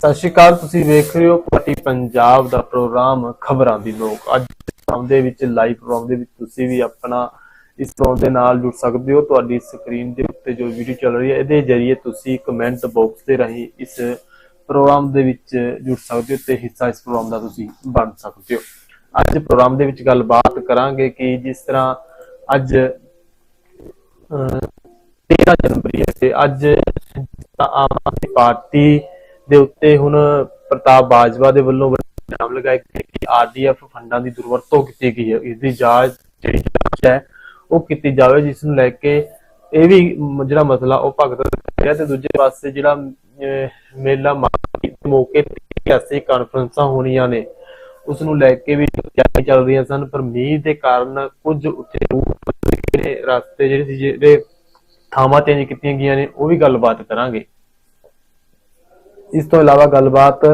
ਸਤਿ ਸ਼੍ਰੀ ਅਕਾਲ, ਤੁਸੀਂ ਵੇਖ ਰਹੇ ਹੋ ਪਾਰਟੀ ਪੰਜਾਬ ਦਾ ਪ੍ਰੋਗਰਾਮ ਖਬਰਾਂ ਦੀ ਲੋਕ। ਅੱਜ ਪ੍ਰੋਗਰਾਮ ਦੇ ਵਿੱਚ, ਲਾਈਵ ਪ੍ਰੋਗਰਾਮ ਦੇ ਵਿੱਚ ਤੁਸੀਂ ਵੀ ਆਪਣਾ ਇਸ ਪ੍ਰੋਗਰਾਮ ਦੇ ਨਾਲ ਜੁੜ ਸਕਦੇ ਹੋ। ਤੁਹਾਡੀ ਸਕਰੀਨ ਦੇ ਉੱਤੇ ਜੋ ਵੀਡੀਓ ਚੱਲ ਰਹੀ ਹੈ, ਇਹਦੇ ਜ਼ਰੀਏ ਤੁਸੀਂ ਕਮੈਂਟ ਬਾਕਸ ਦੇ ਰਾਹੀਂ ਇਸ ਪ੍ਰੋਗਰਾਮ ਦੇ ਵਿੱਚ ਜੁੜ ਸਕਦੇ ਹੋ ਤੇ ਹਿੱਸਾ ਇਸ ਪ੍ਰੋਗਰਾਮ ਦਾ ਤੁਸੀਂ ਬਣ ਸਕਦੇ ਹੋ। ਅੱਜ ਪ੍ਰੋਗਰਾਮ ਦੇ ਵਿੱਚ ਗੱਲਬਾਤ ਕਰਾਂਗੇ ਕਿ ਜਿਸ ਤਰ੍ਹਾਂ ਅੱਜ, ਅਹ 13 ਜਨਵਰੀ ਹੈ ਤੇ ਅੱਜ ਆਮ ਆਦਮੀ ਪਾਰਟੀ ਦੇ ਉੱਤੇ ਹੁਣ ਪ੍ਰਤਾਪ ਬਾਜਵਾ ਦੇ ਵੱਲੋਂ ਨਾਮ ਲਗਾਏ ਗਏ ਕਿ ਆਰਡੀਐਫ ਫੰਡਾਂ ਦੀ ਦੁਰਵਰਤੋਂ ਕੀਤੀ ਗਈ ਹੈ। ਇਸ ਦੀ ਜਾਂਚ ਜਿਹੜੀ ਹੈ, ਉਹ ਕੀਤੀ ਜਾਵੇ, ਜਿਸ ਨੂੰ ਲੈ ਕੇ ਇਹ ਵੀ ਜਿਹੜਾ ਮਸਲਾ ਉਹ ਭਗਤ ਰਿਹਾ ਤੇ ਦੂਜੇ ਪਾਸੇ ਜਿਹੜਾ ਮੇਲਾ ਮੌਕੇ ਤੇ ਸਿਆਸੀ ਕਾਨਫਰੰਸਾਂ ਹੋਣੀਆਂ ਨੇ, ਉਸ ਨੂੰ ਲੈ ਕੇ ਵੀ ਤਿਆਰੀ ਚੱਲ ਰਹੀਆਂ ਸਨ, ਪਰ ਮੀਂਹ ਦੇ ਕਾਰਨ ਕੁਝ ਉੱਥੇ ਰਸਤੇ ਜਿਹੜੇ ਸੀ, ਜਿਹੜੇ ਥਾਵਾਂ ਚੇਂਜ ਕੀਤੀਆਂ ਗਈਆਂ ਨੇ, ਉਹ ਵੀ ਗੱਲਬਾਤ ਕਰਾਂਗੇ। ਇਸ ਤੋਂ ਇਲਾਵਾ ਗੱਲਬਾਤ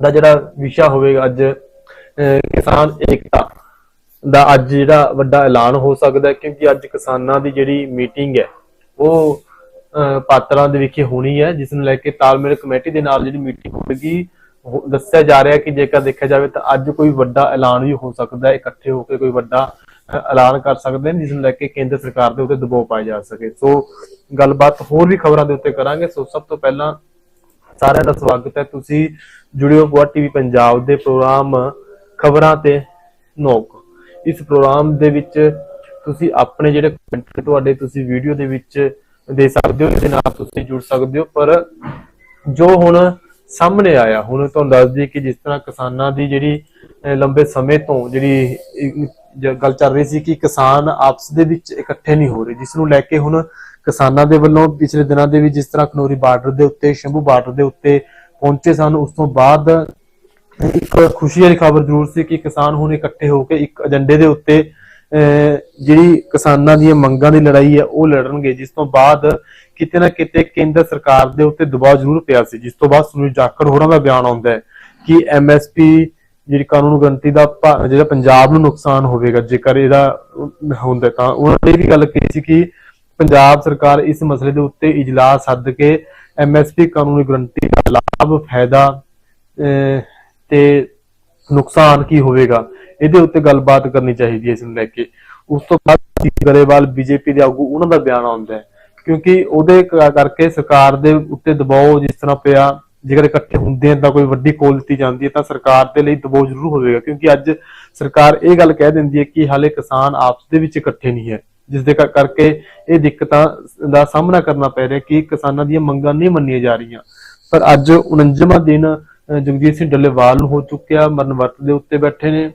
ਦਾ ਜਿਹੜਾ ਵਿਸ਼ਾ ਹੋਵੇਗਾ ਅੱਜ ਕਿਸਾਨ ਏਕਤਾ ਦਾ ਅੱਜ ਜਿਹੜਾ ਵੱਡਾ ਐਲਾਨ ਹੋ ਸਕਦਾ ਹੈ, ਕਿਉਂਕਿ ਅੱਜ ਕਿਸਾਨਾਂ ਦੀ ਜਿਹੜੀ ਮੀਟਿੰਗ ਹੈ, ਉਹ ਪਾਤਰਾਂ ਦੇ ਵਿਖੇ ਹੋਣੀ ਹੈ, ਜਿਸ ਨੂੰ ਲੈ ਕੇ ਤਾਲਮੇਲ ਕਮੇਟੀ ਦੇ ਨਾਲ ਜਿਹੜੀ ਮੀਟਿੰਗ ਹੋਵੇਗੀ ਦੱਸਿਆ ਜਾ ਰਿਹਾ ਕਿ ਜੇਕਰ ਦੇਖਿਆ ਜਾਵੇ ਤਾਂ ਅੱਜ ਕੋਈ ਵੱਡਾ ਐਲਾਨ ਵੀ ਹੋ ਸਕਦਾ ਹੈ, ਇਕੱਠੇ ਹੋ ਕੇ ਕੋਈ ਵੱਡਾ ਐਲਾਨ ਕਰ ਸਕਦੇ ਨੇ, ਜਿਸ ਨੂੰ ਲੈ ਕੇ ਕੇਂਦਰ ਸਰਕਾਰ ਦੇ ਉੱਤੇ ਦਬਾਅ ਪਾਇਆ ਜਾ ਸਕੇ। ਸੋ ਗੱਲਬਾਤ ਹੋਰ ਵੀ ਖਬਰਾਂ ਦੇ ਉੱਤੇ ਕਰਾਂਗੇ। ਸੋ ਸਭ ਤੋਂ ਪਹਿਲਾਂ ਸਾਰਿਆਂ ਦਾ ਸਵਾਗਤ ਹੈ। ਤੁਸੀਂ ਜੁੜਿਓ ਗੋਆ ਟੀਵੀ ਪੰਜਾਬ ਦੇ ਪ੍ਰੋਗਰਾਮ ਖਬਰਾਂ ਤੇ ਨੋਕ। ਇਸ ਪ੍ਰੋਗਰਾਮ ਦੇ ਵਿੱਚ ਤੁਸੀਂ ਆਪਣੇ ਜਿਹੜੇ ਕਮੈਂਟ ਤੁਹਾਡੇ ਤੁਸੀਂ ਵੀਡੀਓ ਦੇ ਵਿੱਚ ਦੇ ਸਕਦੇ ਹੋ ਇਹਦੇ ਨਾਲ ਤੁਸੀਂ ਜੁੜ ਸਕਦੇ ਹੋ। ਪਰ ਜੋ ਹੁਣ ਸਾਹਮਣੇ ਆਇਆ, ਹੁਣ ਤੁਹਾਨੂੰ ਦੱਸ ਦਈਏ ਕਿ ਜਿਸ ਤਰ੍ਹਾਂ ਕਿਸਾਨਾਂ ਦੀ ਜਿਹੜੀ ਲੰਬੇ ਸਮੇਂ ਤੋਂ ਜਿਹੜੀ ਗੱਲ ਚੱਲ ਰਹੀ ਸੀ ਕਿ ਕਿਸਾਨ ਆਪਸ ਦੇ ਵਿੱਚ ਇਕੱਠੇ ਨਹੀਂ ਹੋ ਰਹੇ, ਜਿਸ ਨੂੰ ਲੈ ਕੇ ਹੁਣ ਕਿਸਾਨਾਂ ਦੇ ਵੱਲੋਂ ਪਿਛਲੇ ਦਿਨਾਂ ਦੇ ਵਿੱਚ ਜਿਸ ਤਰ੍ਹਾਂ ਖਨੋਰੀ ਬਾਰਡਰ ਦੇ ਉੱਤੇ, ਸ਼ੰਭੂ ਬਾਰਡਰ ਦੇ ਉੱਤੇ ਪਹੁੰਚੇ ਸਨ, ਉਸ ਤੋਂ ਬਾਅਦ ਇੱਕ ਖੁਸ਼ੀ ਵਾਲੀ ਖਬਰ ਜ਼ਰੂਰ ਸੀ ਕਿ ਕਿਸਾਨ ਹੁਣ ਇਕੱਠੇ ਹੋ ਕੇ ਇੱਕ ਏਜੰਡੇ ਦੇ ਉੱਤੇ ਜਿਹੜੀ ਕਿਸਾਨਾਂ ਦੀਆਂ ਮੰਗਾਂ ਦੀ ਲੜਾਈ ਹੈ, ਉਹ ਲੜਨਗੇ, ਜਿਸ ਤੋਂ ਬਾਅਦ ਕਿਤੇ ਨਾ ਕਿਤੇ ਕੇਂਦਰ ਸਰਕਾਰ ਦੇ ਉੱਤੇ ਦਬਾਅ ਜ਼ਰੂਰ ਪਿਆ ਸੀ। ਜਿਸ ਤੋਂ ਬਾਅਦ ਸੁਨੀਲ ਜਾਖੜ ਹੋਰਾਂ ਦਾ ਬਿਆਨ ਆਉਂਦਾ ਹੈ ਕਿ ਐਮਐਸਪੀ ਜਿਹੜੀ ਕਾਨੂੰਨ ਗਰੰਟੀ ਦਾ ਜਿਹੜਾ ਪੰਜਾਬ ਨੂੰ ਨੁਕਸਾਨ ਹੋਵੇਗਾ, ਜੇਕਰ ਇਹਦਾ ਹੁੰਦਾ ਤਾਂ, ਉਹਨਾਂ ਨੇ ਇਹ ਵੀ ਗੱਲ ਕਹੀ ਸੀ ਕਿ ਪੰਜਾਬ ਸਰਕਾਰ ਇਸ ਮਸਲੇ ਦੇ ਉੱਤੇ ਇਜਲਾਸ ਸੱਦ ਕੇ ਐਮਐਸਪੀ ਕਾਨੂੰਨੀ ਗਰੰਟੀ ਦਾ ਲਾਭ, ਫਾਇਦਾ ਤੇ ਨੁਕਸਾਨ ਕੀ ਹੋਵੇਗਾ, ਇਹਦੇ ਉੱਤੇ ਗੱਲਬਾਤ ਕਰਨੀ ਚਾਹੀਦੀ ਹੈ ਇਸ ਨੂੰ ਲੈ ਕੇ। ਉਸ ਤੋਂ ਬਾਅਦ ਗਰੇਵਾਲ ਬੀਜੇਪੀ ਦੇ ਆਗੂ, ਉਹਨਾਂ ਦਾ ਬਿਆਨ ਆਉਂਦਾ ਹੈ। ਕਿਉਂਕਿ ਉਹਦੇ ਕਰਕੇ ਸਰਕਾਰ ਦੇ ਉੱਤੇ ਦਬਾਅ ਜਿਸ ਤਰ੍ਹਾਂ ਪਿਆ, ਜੇਕਰ ਇਕੱਠੇ ਹੁੰਦੇ ਆ ਤਾਂ ਕੋਈ ਵੱਡੀ ਕੋਲ ਦਿੱਤੀ ਜਾਂਦੀ ਹੈ ਤਾਂ ਸਰਕਾਰ ਦੇ ਲਈ ਦਬਾਅ ਜ਼ਰੂਰ ਹੋਵੇਗਾ। ਕਿਉਂਕਿ ਅੱਜ ਸਰਕਾਰ ਇਹ ਗੱਲ ਕਹਿ ਦਿੰਦੀ ਹੈ ਕਿ ਹਾਲੇ ਕਿਸਾਨ ਆਪਸ ਦੇ ਵਿੱਚ ਇਕੱਠੇ ਨਹੀਂ ਹੈ। ਜਿਸ ਦੇ ਕਰਕੇ ਇਹ ਦਿੱਕਤਾਂ ਦਾ ਸਾਹਮਣਾ ਕਰਨਾ ਪੈ ਰਿਹਾ ਕਿ ਕਿਸਾਨਾਂ ਦੀਆਂ ਮੰਗਾਂ ਨਹੀਂ ਮੰਨੀਆਂ ਜਾ ਰਹੀਆਂ। ਪਰ ਅੱਜ 49ਵਾਂ ਦਿਨ ਜਗਜੀਤ ਸਿੰਘ ਡੱਲੇਵਾਲ ਨੂੰ ਹੋ ਚੁੱਕਿਆ ਮਰਨ ਵਰਤ ਦੇ ਉੱਤੇ ਬੈਠੇ ਨੇ।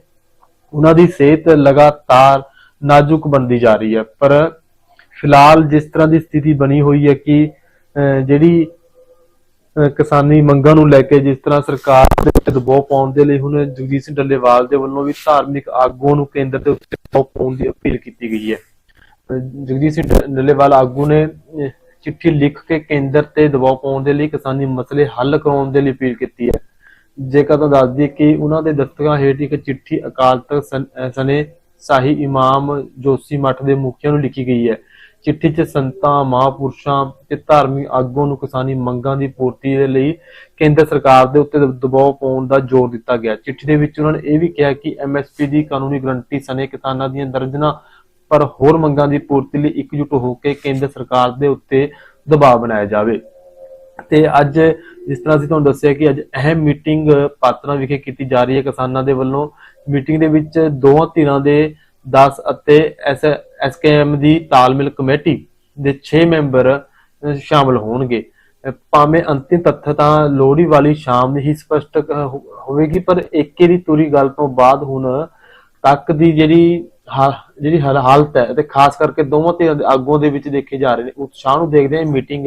ਉਹਨਾਂ ਦੀ ਸਿਹਤ ਲਗਾਤਾਰ ਨਾਜ਼ੁਕ ਬਣਦੀ ਜਾ ਰਹੀ ਹੈ। ਪਰ ਫਿਲਹਾਲ ਜਿਸ ਤਰ੍ਹਾਂ ਦੀ ਸਥਿਤੀ ਬਣੀ ਹੋਈ ਹੈ ਕਿ ਜਿਹੜੀ ਕਿਸਾਨੀ ਮੰਗਾਂ ਨੂੰ ਲੈ ਕੇ ਜਿਸ ਤਰ੍ਹਾਂ ਸਰਕਾਰ ਦੇ ਉੱਤੇ ਦਬਾਅ ਪਾਉਣ ਦੇ ਲਈ ਹੁਣ ਜਗਜੀਤ ਸਿੰਘ ਡੱਲੇਵਾਲ ਦੇ ਵੱਲੋਂ ਵੀ ਧਾਰਮਿਕ ਆਗੂਆਂ ਨੂੰ ਕੇਂਦਰ ਦੇ ਉੱਤੇ ਦਬਾਅ ਪਾਉਣ ਦੀ ਅਪੀਲ ਕੀਤੀ ਗਈ ਹੈ। ਜਗਜੀਤ ਸਿੰਘ ਡੱਲੇਵਾਲ ਆਗੂ ਨੇ ਚਿੱਠੀ ਲਿਖ ਕੇ ਕੇਂਦਰ ਤੇ ਦਬਾਅ ਪਾਉਣ ਦੇ ਲਈ ਕਿਸਾਨੀ ਮਸਲੇ ਹੱਲ ਕਰਾਉਣ ਦੇ ਲਈ ਅਪੀਲ ਕੀਤੀ ਹੈ। ਜੇਕਰ ਤਾਂ ਦੱਸ ਦਈਏ ਕਿ ਉਹਨਾਂ ਦੇ ਦਸਤਖਤਾਂ ਹੇਠ ਇੱਕ ਚਿੱਠੀ ਅਕਾਲ ਤਖਤ ਸਨੇ ਸ਼ਾਹੀ ਇਮਾਮ ਜੋਸ਼ੀ ਮੱਠ ਦੇ ਮੁਖੀਆਂ ਨੂੰ ਲਿਖੀ ਗਈ ਹੈ। ਚਿੱਠੀ 'ਚ ਸੰਤਾਂ, ਮਹਾਂਪੁਰਸ਼ਾਂ ਤੇ ਧਾਰਮਿਕ ਆਗੂਆਂ ਨੂੰ ਕਿਸਾਨੀ ਮੰਗਾਂ ਦੀ ਪੂਰਤੀ ਦੇ ਲਈ ਕੇਂਦਰ ਸਰਕਾਰ ਦੇ ਉੱਤੇ ਦਬਾਅ ਪਾਉਣ ਦਾ ਜ਼ੋਰ ਦਿੱਤਾ ਗਿਆ। ਚਿੱਠੀ ਦੇ ਵਿੱਚ ਉਹਨਾਂ ਨੇ ਇਹ ਵੀ ਕਿਹਾ ਕਿ ਐਮਐਸਪੀ ਦੀ ਕਾਨੂੰਨੀ ਗਰੰਟੀ ਸਣੇ ਕਿਸਾਨਾਂ ਦੀਆਂ ਦਰਜਨਾਂ ਪਰ ਹੋਰ ਮੰਗਾਂ ਦੀ ਪੂਰਤੀ ਲਈ ਇਕਜੁੱਟ ਹੋ ਕੇ ਕੇਂਦਰ ਸਰਕਾਰ ਦੇ ਉੱਤੇ ਦਬਾਅ ਬਣਾਇਆ ਜਾਵੇ। ਤੇ ਅੱਜ ਜਿਸ ਤਰ੍ਹਾਂ ਅਸੀਂ ਤੁਹਾਨੂੰ ਦੱਸਿਆ ਕਿ ਅੱਜ ਅਹਿਮ ਮੀਟਿੰਗ ਪਾਤਰਾਂ ਵਿਖੇ ਕੀਤੀ ਜਾ ਰਹੀ ਹੈ ਕਿਸਾਨਾਂ ਦੇ ਵੱਲੋਂ। ਮੀਟਿੰਗ ਦੇ ਵਿੱਚ ਦੋਵਾਂ ਧਿਰਾਂ ਦੇ 10 ਅਤੇ ਐਸਕੇਐਮ ਦੀ ਤਾਲਮੇਲ ਕਮੇਟੀ ਦੇ 6 ਮੈਂਬਰ ਅਹ, ਸ਼ਾਮਲ ਹੋਣਗੇ। ਭਾਵੇਂ ਅੰਤਿਮ ਤੱਥ ਤਾਂ ਲੋਹੜੀ ਵਾਲੀ ਸ਼ਾਮ ਹੀ ਸਪਸ਼ਟ ਹੋਵੇਗੀ ਪਰ ਏਕੇ ਦੀ ਤੁਰੀ ਗੱਲ ਤੋਂ ਬਾਅਦ ਹੁਣ ਤੱਕ ਦੀ ਜਿਹੜੀ ਹਾ- ਜਿਹੜੀ ਹਾਲ- ਹਾਲਤ ਹੈ ਤੇ ਖਾਸ ਕਰਕੇ ਦੋਵਾਂ ਧਿਰਾਂ ਦੇ ਆਗੂਆਂ ਦੇ ਵਿੱਚ ਦੇਖੇ ਜਾ ਰਹੇ ਨੇ ਉਤਸ਼ਾਹ ਨੂੰ ਦੇਖਦੇ ਹਾਂ ਮੀਟਿੰਗ